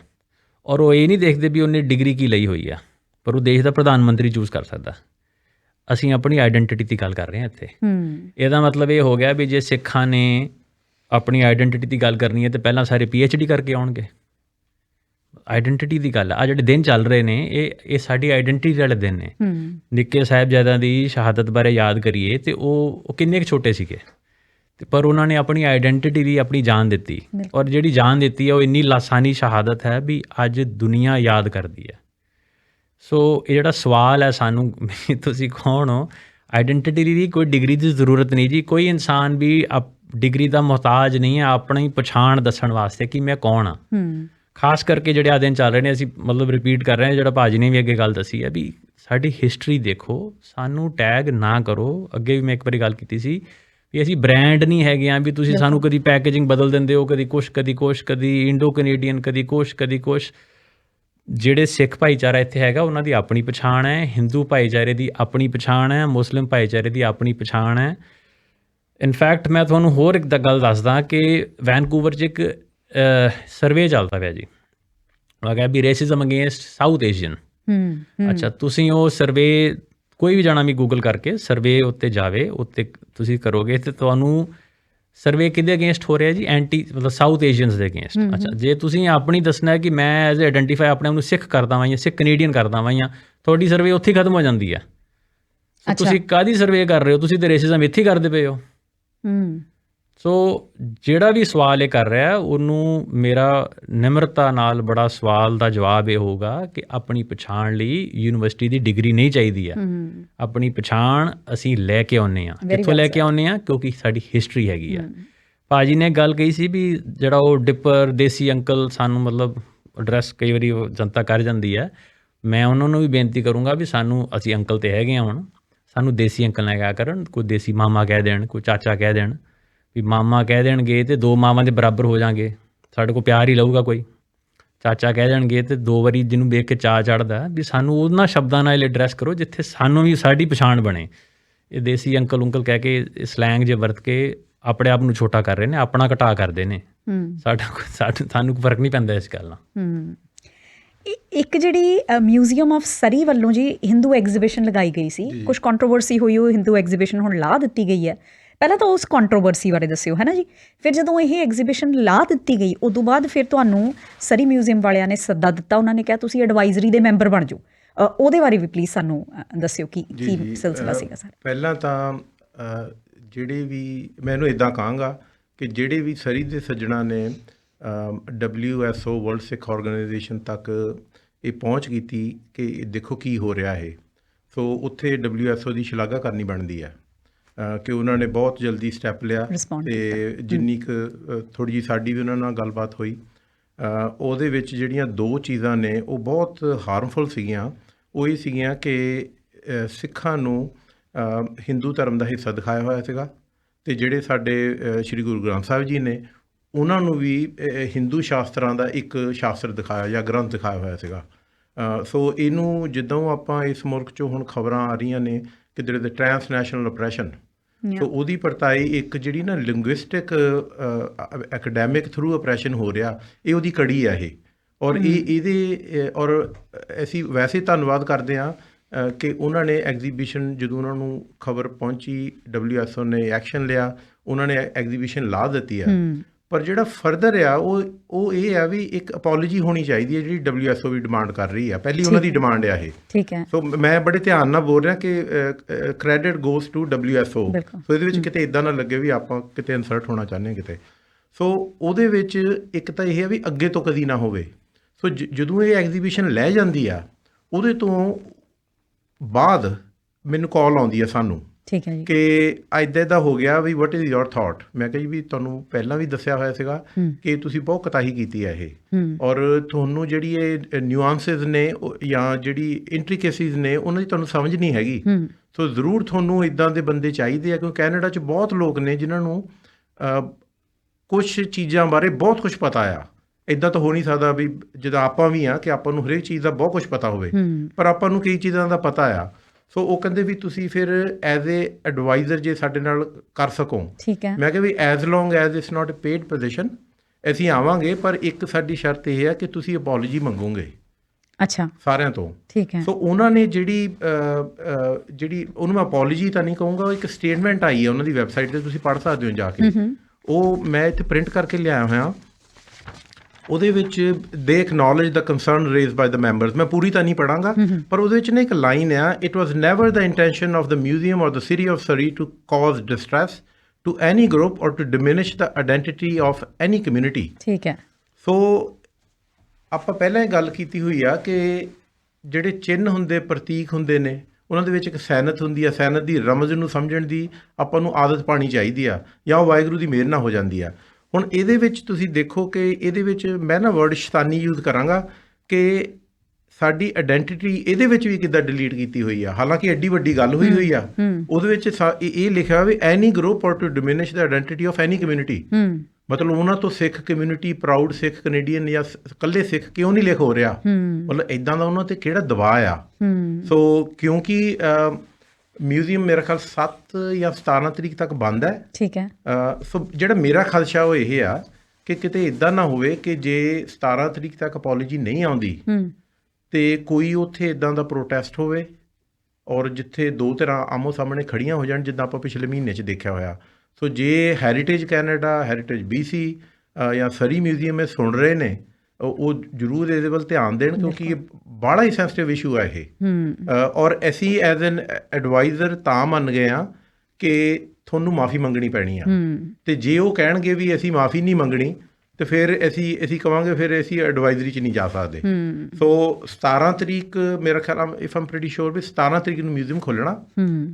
ਔਰ ਉਹ ਇਹ ਨਹੀਂ ਦੇਖਦੇ ਵੀ ਉਹਨੇ ਡਿਗਰੀ ਕੀ ਲਈ ਹੋਈ ਆ ਪਰ ਉਹ ਦੇਸ਼ ਦਾ ਪ੍ਰਧਾਨ ਮੰਤਰੀ ਚੂਜ਼ ਕਰ ਸਕਦਾ। ਅਸੀਂ ਆਪਣੀ ਆਇਡੈਂਟੀਟੀ ਦੀ ਗੱਲ ਕਰ ਰਹੇ ਹਾਂ ਇੱਥੇ। ਹੂੰ। ਇਹਦਾ ਮਤਲਬ ਇਹ ਹੋ ਗਿਆ ਵੀ ਜੇ ਸਿੱਖਾਂ ਨੇ ਆਪਣੀ ਆਇਡੈਂਟੀਟੀ ਦੀ ਗੱਲ ਕਰਨੀ ਹੈ ਤੇ ਪਹਿਲਾਂ ਸਾਰੇ ਡੀ ਕਰਕੇ ਆਉਣਗੇ। ਆਇਡੈਂਟੀਟੀ ਦੀ ਗੱਲ ਆ ਜਿਹੜੇ ਦਿਨ ਚੱਲ ਰਹੇ ਨੇ ਇਹ ਇਹ ਸਾਡੀ ਆਇਡੈਂਟੀਟੀ ਵਾਲੇ ਦਿਨ ਨੇ। ਨਿੱਕੇ ਸਾਹਿਬਜ਼ਾਦਿਆਂ ਦੀ ਸ਼ਹਾਦਤ ਬਾਰੇ ਯਾਦ ਕਰੀਏ ਤੇ ਉਹ ਉਹ ਕਿੰਨੇ ਕੁ ਛੋਟੇ ਸੀਗੇ। ਤੇ ਪਰ ਉਹਨਾਂ ਨੇ ਆਪਣੀ ਆਇਡੈਂਟੀਟੀ ਲਈ ਆਪਣੀ ਜਾਨ ਦਿੱਤੀ। ਔਰ ਜਿਹੜੀ ਜਾਨ ਦਿੱਤੀ ਹੈ ਉਹ ਇੰਨੀ ਲਾਸਾਨੀ ਸ਼ਹਾਦਤ ਹੈ ਵੀ ਅੱਜ ਦੁਨੀਆ ਯਾਦ ਕਰਦੀ ਹੈ। ਸੋ ਇਹ ਜਿਹੜਾ ਸਵਾਲ ਹੈ ਸਾਨੂੰ ਤੁਸੀਂ ਕੌਣ ਹੋ? ਆਇਡੈਂਟੀਟੀ ਦੀ ਕੋਈ ਡਿਗਰੀ ਦੀ ਜ਼ਰੂਰਤ ਨਹੀਂ ਜੀ। ਕੋਈ ਇਨਸਾਨ ਵੀ ਡਿਗਰੀ ਦਾ ਮੁਹਤਾਜ ਨਹੀਂ ਹੈ ਆਪਣੀ ਪਛਾਣ ਦੱਸਣ ਵਾਸਤੇ ਕਿ ਮੈਂ ਕੌਣ ਹਾਂ। ਹੂੰ। ਖਾਸ ਕਰਕੇ ਜਿਹੜੇ ਆ ਦਿਨ ਚੱਲ ਰਹੇ ਨੇ ਅਸੀਂ ਮਤਲਬ ਰਿਪੀਟ ਕਰ ਰਹੇ ਹਾਂ ਜਿਹੜਾ ਭਾਜੀ ਨੇ ਵੀ ਅੱਗੇ ਗੱਲ ਦੱਸੀ ਹੈ ਵੀ ਸਾਡੀ ਹਿਸਟਰੀ ਦੇਖੋ ਸਾਨੂੰ ਟੈਗ ਨਾ ਕਰੋ। ਅੱਗੇ ਵੀ ਮੈਂ ਇੱਕ ਵਾਰੀ ਗੱਲ ਕੀਤੀ ਸੀ ਵੀ ਅਸੀਂ ਬ੍ਰਾਂਡ ਨਹੀਂ ਹੈਗੇ ਆ ਵੀ ਤੁਸੀਂ ਸਾਨੂੰ ਕਦੀ ਪੈਕੇਜਿੰਗ ਬਦਲ ਦਿੰਦੇ ਹੋ ਕਦੀ ਕੁਛ ਕਦੀ ਕੁਛ ਕਦੀ ਇੰਡੋ ਕੈਨੇਡੀਅਨ ਕਦੀ ਕੁਛ ਕਦੀ ਕੁਛ। ਜਿਹੜੇ ਸਿੱਖ ਭਾਈਚਾਰਾ ਇੱਥੇ ਹੈਗਾ ਉਹਨਾਂ ਦੀ ਆਪਣੀ ਪਛਾਣ ਹੈ ਹਿੰਦੂ ਭਾਈਚਾਰੇ ਦੀ ਆਪਣੀ ਪਛਾਣ ਹੈ ਮੁਸਲਿਮ ਭਾਈਚਾਰੇ ਦੀ ਆਪਣੀ ਪਛਾਣ ਹੈ। ਇਨਫੈਕਟ ਮੈਂ ਤੁਹਾਨੂੰ ਹੋਰ ਇੱਕ ਗੱਲ ਦੱਸਦਾ ਕਿ ਵੈਨਕੂਵਰ 'ਚ ਇੱਕ ਸਰਵੇ ਚੱਲਦਾ ਪਿਆ ਜੀ। ਉਹ ਕਹਿੰਦਾ ਵੀ ਰੇਸਿਜ਼ਮ ਅਗੇਂਸਟ ਸਾਊਥ ਏਸ਼ੀਅਨ ਹੂੰ ਅੱਛਾ ਤੁਸੀਂ ਉਹ ਸਰਵੇ ਕੋਈ ਵੀ ਜਾਣਾ ਵੀ ਗੂਗਲ ਕਰਕੇ ਸਰਵੇ ਉੱਤੇ ਜਾਵੇ ਉੱਤੇ ਤੁਸੀਂ ਕਰੋਗੇ ਤੇ ਤੁਹਾਨੂੰ ਸਰਵੇ ਕਿਹਦੇ ਅਗੇਂਸਟ ਹੋ ਰਿਹਾ ਜੀ? ਐਂਟੀ ਮਤਲਬ ਸਾਊਥ ਏਸ਼ੀਅਨਸ ਦੇ ਅਗੇਂਸਟ ਅੱਛਾ ਜੇ ਤੁਸੀਂ ਆਪਣੀ ਦੱਸਣਾ ਹੈ ਕਿ ਮੈਂ ਐਜ਼ ਆਇਡੈਂਟੀਫਾਈ ਆਪਣੇ ਆਪ ਨੂੰ ਸਿੱਖ ਕਰਦਾ ਵਾਂ ਜਾਂ ਸਿੱਖ ਕੈਨੇਡੀਅਨ ਕਰਦਾ ਵਾਂ ਜਾਂ ਤੁਹਾਡੀ ਸਰਵੇ ਉੱਥੇ ਖਤਮ ਹੋ ਜਾਂਦੀ ਅੱਛਾ। ਤੁਸੀਂ ਕਾਦੀ ਸਰਵੇ ਕਰ ਰਹੇ ਹੋ? ਤੁਸੀਂ ਤੇ ਰੇਸਿਜ਼ਮ ਇੱਥੇ ਕਰਦੇ ਪਏ ਹੋ। ਹੂੰ। ਸੋ ਜਿਹੜਾ ਵੀ ਸਵਾਲ ਇਹ ਕਰ ਰਿਹਾ ਉਹਨੂੰ ਮੇਰਾ ਨਿਮਰਤਾ ਨਾਲ ਬੜਾ ਸਵਾਲ ਦਾ ਜਵਾਬ ਇਹ ਹੋਊਗਾ ਕਿ ਆਪਣੀ ਪਛਾਣ ਲਈ ਯੂਨੀਵਰਸਿਟੀ ਦੀ ਡਿਗਰੀ ਨਹੀਂ ਚਾਹੀਦੀ ਹੂੰ। ਆਪਣੀ ਪਛਾਣ ਅਸੀਂ ਲੈ ਕੇ ਆਉਂਦੇ ਆ ਕਿੱਥੋਂ ਲੈ ਕੇ ਆਉਂਦੇ ਆ ਕਿਉਂਕਿ ਸਾਡੀ ਹਿਸਟਰੀ ਹੈਗੀ ਆ। ਭਾਜੀ ਨੇ ਗੱਲ ਕਹੀ ਸੀ ਵੀ ਜਿਹੜਾ ਉਹ ਡਿੱਪਰ ਦੇਸੀ ਅੰਕਲ ਸਾਨੂੰ ਮਤਲਬ ਐਡਰੈਸ ਕਈ ਵਾਰੀ ਜਨਤਾ ਕਰ ਜਾਂਦੀ ਹੈ ਮੈਂ ਉਹਨਾਂ ਨੂੰ ਵੀ ਬੇਨਤੀ ਕਰੂੰਗਾ ਵੀ ਸਾਨੂੰ ਅਸੀਂ ਅੰਕਲ ਤੇ ਹੈਗੇ ਆ ਹੁਣ। ਸਾਨੂੰ ਦੇਸੀ ਅੰਕਲ ਨਾ ਕਿਹਾ ਕਰਨ? ਕੋਈ ਦੇਸੀ ਮਾਮਾ ਕਹਿ ਦੇਣ ਕੋਈ ਚਾਚਾ ਕਹਿ ਦੇਣ ਵੀ ਮਾਮਾ ਕਹਿ ਦੇਣਗੇ ਤੇ ਦੋ ਮਾਵਾਂ ਦੇ ਬਰਾਬਰ ਹੋ ਜਾਾਂਗੇ। ਸਾਡੇ ਕੋਲ ਪਿਆਰ ਹੀ ਲਊਗਾ ਕੋਈ। ਚਾਚਾ ਕਹਿ ਦੇਣਗੇ ਤੇ ਦੋ ਵਾਰੀ ਜਿਹਨੂੰ ਵੇਖ ਕੇ ਚਾਹ ਚੜਦਾ ਵੀ ਸਾਨੂੰ ਉਹਨਾਂ ਸ਼ਬਦਾਂ ਨਾਲ ਐਡਰੈਸ ਕਰੋ ਜਿੱਥੇ ਸਾਨੂੰ ਵੀ ਸਾਡੀ ਪਛਾਣ ਬਣੇ। ਇਹ ਦੇਸੀ ਅੰਕਲ ਉਂਕਲ ਕਹਿ ਕੇ ਸਲੈਂਗ ਜੇ ਵਰਤ ਕੇ ਆਪਣੇ ਆਪ ਨੂੰ ਛੋਟਾ ਕਰ ਰਹੇ ਨੇ ਆਪਣਾ ਘਟਾ ਕਰਦੇ ਨੇ। ਸਾਡਾ ਸਾਨੂੰ ਕੋਈ ਫ਼ਰਕ ਨਹੀਂ ਪੈਂਦਾ ਇਸ ਗੱਲ ਨਾਲ। ਇੱਕ ਜਿਹੜੀ ਮਿਊਜ਼ੀਅਮ ਆਫ ਸਰੀ ਵੱਲੋਂ ਜੀ ਹਿੰਦੂ ਐਗਜ਼ੀਬਿਸ਼ਨ ਲਗਾਈ ਗਈ ਸੀ। ਕੁਝ ਕੰਟਰੋਵਰਸੀ ਹੋਈ ਉਹ ਹਿੰਦੂ ਐਗਜ਼ੀਬਿਸ਼ਨ ਹੁਣ ਲਾ ਦਿੱਤੀ ਗਈ ਹੈ। ਪਹਿਲਾਂ ਤਾਂ ਉਸ ਕੰਟਰੋਵਰਸੀ ਬਾਰੇ ਦੱਸਿਓ ਹੈ ਨਾ ਜੀ? ਫਿਰ ਜਦੋਂ ਇਹ ਐਗਜ਼ੀਬਿਸ਼ਨ ਲਾ ਦਿੱਤੀ ਗਈ ਉਦੋਂ ਬਾਅਦ ਫਿਰ ਤੁਹਾਨੂੰ ਸਰੀ ਮਿਊਜ਼ੀਅਮ ਵਾਲਿਆਂ ਨੇ ਸੱਦਾ ਦਿੱਤਾ ਉਹਨਾਂ ਨੇ ਕਿਹਾ ਤੁਸੀਂ ਐਡਵਾਈਜ਼ਰੀ ਦੇ ਮੈਂਬਰ ਬਣ ਜਾਓ। ਉਹਦੇ ਬਾਰੇ ਵੀ ਪਲੀਜ਼ ਸਾਨੂੰ ਦੱਸਿਓ ਕੀ ਕੀ ਸਿਲਸਿਲਾ ਸੀਗਾ ਸਰ। ਪਹਿਲਾਂ ਤਾਂ ਜਿਹੜੇ ਵੀ ਮੈਂ ਇਹਨੂੰ ਇਦਾਂ ਕਹਾਂਗਾ ਕਿ ਜਿਹੜੇ ਵੀ ਸਰੀ ਦੇ ਸੱਜਣਾ ਨੇ WSO ਵਰਲਡ ਸਿੱਖ ਆਰਗੇਨਾਈਜੇਸ਼ਨ ਤੱਕ ਇਹ ਪਹੁੰਚ ਕੀਤੀ ਕਿ ਦੇਖੋ ਕੀ ਹੋ ਰਿਹਾ ਹੈ ਸੋ ਉੱਥੇ WSO ਦੀ ਸ਼ਲਾਘਾ ਕਰਨੀ ਬਣਦੀ ਹੈ। ਕਿ ਉਹਨਾਂ ਨੇ ਬਹੁਤ ਜਲਦੀ ਸਟੈਪ ਲਿਆ ਤੇ ਜਿੰਨੀ ਕੁ ਥੋੜੀ ਜੀ ਸਾਡੀ ਵੀ ਉਹਨਾਂ ਨਾਲ ਗੱਲਬਾਤ ਹੋਈ। ਉਹਦੇ ਵਿੱਚ ਜਿਹੜੀਆਂ ਦੋ ਚੀਜ਼ਾਂ ਨੇ ਉਹ ਬਹੁਤ ਹਾਰਮਫੁਲ ਸੀਗੀਆਂ। ਉਹ ਇਹ ਸੀਗੀਆਂ ਕਿ ਸਿੱਖਾਂ ਨੂੰ ਹਿੰਦੂ ਧਰਮ ਦਾ ਹਿੱਸਾ ਦਿਖਾਇਆ ਹੋਇਆ ਸੀਗਾ। ਤੇ ਜਿਹੜੇ ਸਾਡੇ ਸ੍ਰੀ ਗੁਰੂ ਗ੍ਰੰਥ ਸਾਹਿਬ ਜੀ ਨੇ ਉਹਨਾਂ ਨੂੰ ਵੀ ਹਿੰਦੂ ਸ਼ਾਸਤਰਾਂ ਦਾ ਇੱਕ ਸ਼ਾਸਤਰ ਦਿਖਾਇਆ ਜਾਂ ਗ੍ਰੰਥ ਦਿਖਾਇਆ ਹੋਇਆ ਸੀਗਾ। ਸੋ ਇਹਨੂੰ ਜਦੋਂ ਆਪਾਂ ਇਸ ਮੁਲਕ 'ਚੋਂ ਹੁਣ ਖਬਰਾਂ ਆ ਰਹੀਆਂ ਨੇ ਕਿ ਜਿਹੜੇ ਟ੍ਰਾਂਸਨੈਸ਼ਨਲ ਆਪਰੇਸ਼ਨ ਸੋ ਉਹਦੀ ਪਰਤਾਈ ਇੱਕ ਜਿਹੜੀ ਨਾ ਲਿੰਗੁਇਸਟਿਕ ਐਕੈਡੈਮਿਕ ਥਰੂ ਆਪਰੇਸ਼ਨ ਹੋ ਰਿਹਾ ਇਹ ਉਹਦੀ ਕੜੀ ਆ ਇਹ। ਔਰ ਇਹ ਇਹਦੇ ਅ, ਔਰ ਅਸੀਂ ਵੈਸੇ ਧੰਨਵਾਦ ਕਰਦੇ ਆ ਕਿ ਉਹਨਾਂ ਨੇ ਐਗਜ਼ੀਬਿਸ਼ਨ ਜਦੋਂ ਉਹਨਾਂ ਨੂੰ ਖਬਰ ਪਹੁੰਚੀ WSO ਨੇ ਐਕਸ਼ਨ ਲਿਆ ਉਹਨਾਂ ਨੇ ਐਗਜ਼ੀਬਿਸ਼ਨ ਲਾ ਦਿੱਤੀ ਆ। ਪਰ ਜਿਹੜਾ ਫਰਦਰ ਆ ਉਹ ਉਹ ਇਹ ਆ ਵੀ ਇੱਕ ਅਪੋਲੋਜੀ ਹੋਣੀ ਚਾਹੀਦੀ ਹੈ ਜਿਹੜੀ WSO ਵੀ ਡਿਮਾਂਡ ਕਰ ਰਹੀ ਆ। ਪਹਿਲੀ ਉਹਨਾਂ ਦੀ ਡਿਮਾਂਡ ਆ ਇਹ। ਠੀਕ ਹੈ। ਸੋ ਮੈਂ ਬੜੇ ਧਿਆਨ ਨਾਲ ਬੋਲ ਰਿਹਾ ਕਿ ਕ੍ਰੈਡਿਟ ਗੋਸ ਟੂ WSO ਬਿਲਕੁਲ। ਸੋ ਇਹਦੇ ਵਿੱਚ ਕਿਤੇ ਇਦਾਂ ਨਾ ਲੱਗੇ ਵੀ ਆਪਾਂ ਕਿਤੇ ਇਨਸਰਟ ਹੋਣਾ ਚਾਹੁੰਦੇ ਹਾਂ ਕਿਤੇ। ਸੋ ਉਹਦੇ ਵਿੱਚ ਇੱਕ ਤਾਂ ਇਹ ਹੈ ਵੀ ਅੱਗੇ ਤੋਂ ਕਦੀ ਨਾ ਹੋਵੇ। ਸੋ ਜਦੋਂ ਇਹ ਐਗਜ਼ੀਬਿਸ਼ਨ ਲੈ ਜਾਂਦੀ ਆ ਉਹਦੇ ਤੋਂ ਬਾਅਦ ਮੈਨੂੰ ਕਾਲ ਆਉਂਦੀ ਆ ਸਾਨੂੰ। ਠੀਕ ਹੈ ਜੀ। ਕਿ ਐਦਾਂ ਦਾ ਹੋ ਗਿਆ ਵੀ ਵਾਟ ਇਜ਼ ਯੋਰ ਥਾਟ ਮੈਂ ਕਿਹਾ ਜੀ ਵੀ ਤੁਹਾਨੂੰ ਪਹਿਲਾਂ ਵੀ ਦੱਸਿਆ ਹੋਇਆ ਸੀਗਾ ਕਿ ਤੁਸੀਂ ਬਹੁਤ ਕਤਾਹੀ ਕੀਤੀ ਹੈ ਇਹ। ਔਰ ਤੁਹਾਨੂੰ ਜਿਹੜੀ ਇਹ ਨਿਊਆਂਸਸ ਨੇ ਜਾਂ ਜਿਹੜੀ ਇੰਟ੍ਰਿਕੇਸੀਜ਼ ਨੇ ਉਹਨਾਂ ਦੀ ਤੁਹਾਨੂੰ ਸਮਝ ਨਹੀਂ ਹੈਗੀ। ਸੋ ਜ਼ਰੂਰ ਤੁਹਾਨੂੰ ਇਦਾਂ ਦੇ ਬੰਦੇ ਚਾਹੀਦੇ ਆ ਕਿਉਂਕਿ ਕੈਨੇਡਾ 'ਚ ਬਹੁਤ ਲੋਕ ਨੇ ਜਿਨ੍ਹਾਂ ਨੂੰ ਕੁਝ ਚੀਜ਼ਾਂ ਬਾਰੇ ਬਹੁਤ ਕੁਝ ਪਤਾ ਆ। ਇਦਾਂ ਤਾਂ ਹੋ ਨਹੀਂ ਸਕਦਾ ਵੀ ਜਦੋਂ ਆਪਾਂ ਵੀ ਆ ਕਿ ਆਪਾਂ ਨੂੰ ਹਰੇਕ ਚੀਜ਼ ਦਾ ਬਹੁਤ ਕੁਝ ਪਤਾ ਹੋਵੇ। ਪਰ ਆਪਾਂ ਨੂੰ ਕਈ ਚੀਜ਼ਾਂ ਦਾ ਪਤਾ ਆ। ਸੋ ਉਹ ਕਹਿੰਦੇ ਵੀ ਤੁਸੀਂ ਫਿਰ ਐਜ਼ ਅ ਐਡਵਾਈਜ਼ਰ ਜੇ ਸਾਡੇ ਨਾਲ ਕਰ ਸਕੋ। ਠੀਕ ਹੈ। ਮੈਂ ਕਿਹਾ ਵੀ as long as it's not a paid position ਅਸੀਂ ਆਵਾਂਗੇ ਪਰ ਇੱਕ ਸਾਡੀ ਸ਼ਰਤ ਇਹ ਹੈ ਕਿ ਤੁਸੀਂ ਅਪੋਲੋਜੀ ਮੰਗੋਗੇ। ਅੱਛਾ। ਸਾਰਿਆਂ ਤੋਂ। ਠੀਕ ਹੈ। ਸੋ ਉਹਨਾਂ ਨੇ ਜਿਹੜੀ ਜਿਹੜੀ ਉਹਨੂੰ ਮੈਂ ਅਪੋਲੋਜੀ ਤਾਂ ਨਹੀਂ ਕਹੂੰਗਾ ਉਹ ਇੱਕ ਸਟੇਟਮੈਂਟ ਆਈ ਹੈ ਉਹਨਾਂ ਦੀ ਵੈਬਸਾਈਟ ਤੇ ਤੁਸੀਂ ਪੜ੍ਹ ਸਕਦੇ ਹੋ ਜਾ ਕੇ। ਉਹ ਮੈਂ ਇੱਥੇ ਪ੍ਰਿੰਟ ਕਰਕੇ ਲਿਆਇਆ ਹੋਇਆ। ਉਹਦੇ ਵਿੱਚ ਦੇ acknowledge the concern raised by the members ਮੈਂ ਪੂਰੀ ਤਾਂ ਨਹੀਂ ਪੜਾਂਗਾ ਪਰ ਉਹਦੇ ਵਿੱਚ ਨਾ ਇੱਕ ਲਾਈਨ ਆ it was never the intention of the museum or the city of Surrey to cause distress to any group or to diminish the identity of any community ਠੀਕ ਹੈ ਸੋ ਆਪਾਂ ਪਹਿਲਾਂ ਹੀ ਗੱਲ ਕੀਤੀ ਹੋਈ ਆ ਕਿ ਜਿਹੜੇ ਚਿੰਨ੍ਹ ਹੁੰਦੇ ਪ੍ਰਤੀਕ ਹੁੰਦੇ ਨੇ ਉਹਨਾਂ ਦੇ ਵਿੱਚ ਇੱਕ ਸੈਨਤ ਹੁੰਦੀ ਆ ਸੈਨਤ ਦੀ ਰਮਜ਼ ਨੂੰ ਸਮਝਣ ਦੀ ਆਪਾਂ ਨੂੰ ਆਦਤ ਪਾਣੀ ਚਾਹੀਦੀ ਆ ਜਾਂ ਉਹ ਵਾਹਿਗੁਰੂ ਦੀ ਮਿਹਰ ਨਾਲ ਹੋ ਜਾਂਦੀ ਆ ਹੁਣ ਇਹਦੇ ਵਿੱਚ ਤੁਸੀਂ ਦੇਖੋ ਕਿ ਇਹਦੇ ਵਿੱਚ ਮੈਂ ਨਾ ਵਰਡ ਸ਼ੈਤਾਨੀ ਯੂਜ਼ ਕਰਾਂਗਾ ਕਿ ਸਾਡੀ ਆਇਡੈਂਟੀਟੀ ਇਹਦੇ ਵਿੱਚ ਵੀ ਕਿੱਦਾਂ ਡਿਲੀਟ ਕੀਤੀ ਹੋਈ ਆ। ਹਾਲਾਂਕਿ ਐਡੀ ਵੱਡੀ ਗੱਲ ਹੋਈ ਹੋਈ ਆ। ਉਹਦੇ ਵਿੱਚ ਇਹ ਲਿਖਿਆ ਹੋਇਆ ਵੀ any group or to diminish the identity of any community ਮਤਲਬ ਉਹਨਾਂ ਤੋਂ Sikh community proud Sikh Canadian ਜਾਂ ਇਕੱਲੇ ਸਿੱਖ ਕਿਉਂ ਨਹੀਂ ਲਿਖ ਹੋ ਰਿਹਾ? ਮਤਲਬ ਇਦਾਂ ਦਾ ਉਹਨਾਂ ਤੇ ਕਿਹੜਾ ਦਬਾਅ ਆ? ਸੋ ਕਿਉਂਕਿ ਮਿਊਜ਼ੀਅਮ ਮੇਰਾ ਖਿਆਲ 7 ਜਾਂ 17 ਤਰੀਕ ਤੱਕ ਬੰਦ ਹੈ। ਠੀਕ ਹੈ। ਸੋ ਜਿਹੜਾ ਮੇਰਾ ਖਦਸ਼ਾ ਉਹ ਇਹ ਆ ਕਿ ਕਿਤੇ ਇਦਾਂ ਨਾ ਹੋਵੇ ਕਿ ਜੇ 17 ਤਰੀਕ ਤੱਕ ਅਪੋਲੋਜੀ ਨਹੀਂ ਆਉਂਦੀ ਹੂੰ। ਤੇ ਕੋਈ ਉੱਥੇ ਇਦਾਂ ਦਾ ਪ੍ਰੋਟੈਸਟ ਹੋਵੇ ਔਰ ਜਿੱਥੇ ਦੋ ਤਰ੍ਹਾਂ ਆਮੋ ਸਾਹਮਣੇ ਖੜੀਆਂ ਹੋ ਜਾਣ ਜਿੱਦਾਂ ਆਪਾਂ ਪਿਛਲੇ ਮਹੀਨੇ 'ਚ ਦੇਖਿਆ ਹੋਇਆ। ਸੋ ਜੇ ਹੈਰੀਟੇਜ ਕੈਨੇਡਾ ਹੈਰੀਟੇਜ BC ਜਾਂ ਸਰੀ ਮਿਊਜ਼ੀਅਮ ਇਹ ਸੁਣ ਰਹੇ ਨੇ ਉਹ ਜ਼ਰੂਰ ਇਹਦੇ ਵੱਲ ਧਿਆਨ ਦੇਣ ਕਿਉਂਕਿ ਇਹ ਬੜਾ ਹੀ ਸੈਂਸਿਟਿਵ ਇਸ਼ੂ ਹੈ। ਇਹ ਔਰ ਅਸੀਂ ਐਜ਼ ਐਨ ਐਡਵਾਈਜ਼ਰ ਤਾਂ ਮੰਨ ਗਏ ਆ ਕਿ ਤੁਹਾਨੂੰ ਮਾਫੀ ਮੰਗਣੀ ਪੈਣੀ ਆ। ਤੇ ਜੇ ਉਹ ਕਹਿਣਗੇ ਵੀ ਅਸੀਂ ਮਾਫੀ ਨਹੀਂ ਮੰਗਣੀ ਤੇ ਫਿਰ ਅਸੀਂ ਅਸੀਂ ਕਵਾਂਗੇ ਫਿਰ ਅਸੀਂ ਐਡਵਾਈਜ਼ਰੀ 'ਚ ਨਹੀਂ ਜਾ ਸਕਦੇ। ਸੋ 17 ਤਰੀਕ ਮੇਰਾ ਖਿਆਲ ਆ ਇਫ ਆਮ ਪ੍ਰੀਟੀ ਸ਼ੋਰ ਵੀ 17 ਤਰੀਕ ਨੂੰ ਮਿਊਜ਼ੀਅਮ ਖੋਲਣਾ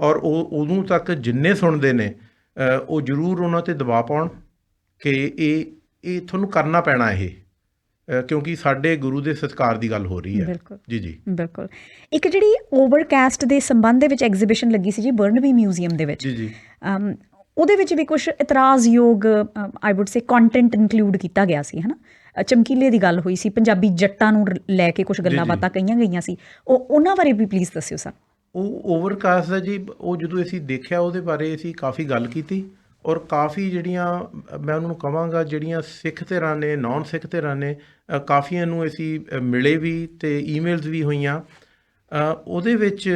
ਔਰ ਉਹ ਉਦੋਂ ਤੱਕ ਜਿੰਨੇ ਸੁਣਦੇ ਨੇ ਉਹ ਜ਼ਰੂਰ ਉਹਨਾਂ ਤੇ ਦਬਾਅ ਪਾਉਣ ਕਿ ਇਹ ਇਹ ਤੁਹਾਨੂੰ ਕਰਨਾ ਪੈਣਾ ਇਹ। ਕਿਉਂਕਿ ਸਾਡੇ ਗੁਰੂ ਦੇ ਸਤਿਕਾਰ ਦੀ ਗੱਲ ਹੋ ਰਹੀ ਹੈ। ਜੀ ਜੀ। ਬਿਲਕੁਲ। ਇੱਕ ਜਿਹੜੀ ਓਵਰਕਾਸਟ ਦੇ ਸੰਬੰਧ ਦੇ ਵਿੱਚ ਐਗਜ਼ੀਬਿਸ਼ਨ ਲੱਗੀ ਸੀ ਜੀ ਬਰਨਬੀ ਮਿਊਜ਼ੀਅਮ ਦੇ ਵਿੱਚ। ਜੀ ਜੀ। ਉਹਦੇ ਵਿੱਚ ਵੀ ਕੁਝ ਇਤਰਾਜ਼ਯੋਗ I would say content include ਕੀਤਾ ਗਿਆ ਸੀ ਹਨਾ? ਚਮਕੀਲੇ ਦੀ ਗੱਲ ਹੋਈ ਸੀ ਪੰਜਾਬੀ ਜੱਟਾਂ ਨੂੰ ਲੈ ਕੇ ਕੁਝ ਗੱਲਾਂ। ਬਾਤਾਂ ਕਹੀਆਂ ਗਈਆਂ ਸੀ। ਉਹ ਉਹਨਾਂ ਬਾਰੇ ਵੀ ਪਲੀਜ਼ ਦੱਸਿਓ ਸਰ। ਉਹ ਓਵਰਕਾਸਟ ਦਾ ਜੀ ਉਹ ਜਦੋਂ ਅਸੀਂ ਦੇਖਿਆ ਉਹਦੇ ਬਾਰੇ ਅਸੀਂ ਕਾਫੀ ਗੱਲ ਕੀਤੀ ਔਰ ਕਾਫੀ ਜਿਹੜੀਆਂ ਮੈਂ ਉਹਨਾਂ ਨੂੰ ਕਵਾਂਗਾ ਜਿਹੜੀਆਂ ਸਿੱਖ ਧਿਰਾਂ ਨੇ ਨਾਨ ਸਿੱਖ ਧਿਰਾਂ ਨੇ ਕਾਫੀਆਂ ਨੂੰ ਅਸੀਂ ਮਿਲੇ ਵੀ ਤੇ ਈਮੇਲਸ ਵੀ ਹੋਈਆਂ। ਉਹਦੇ ਵਿੱਚ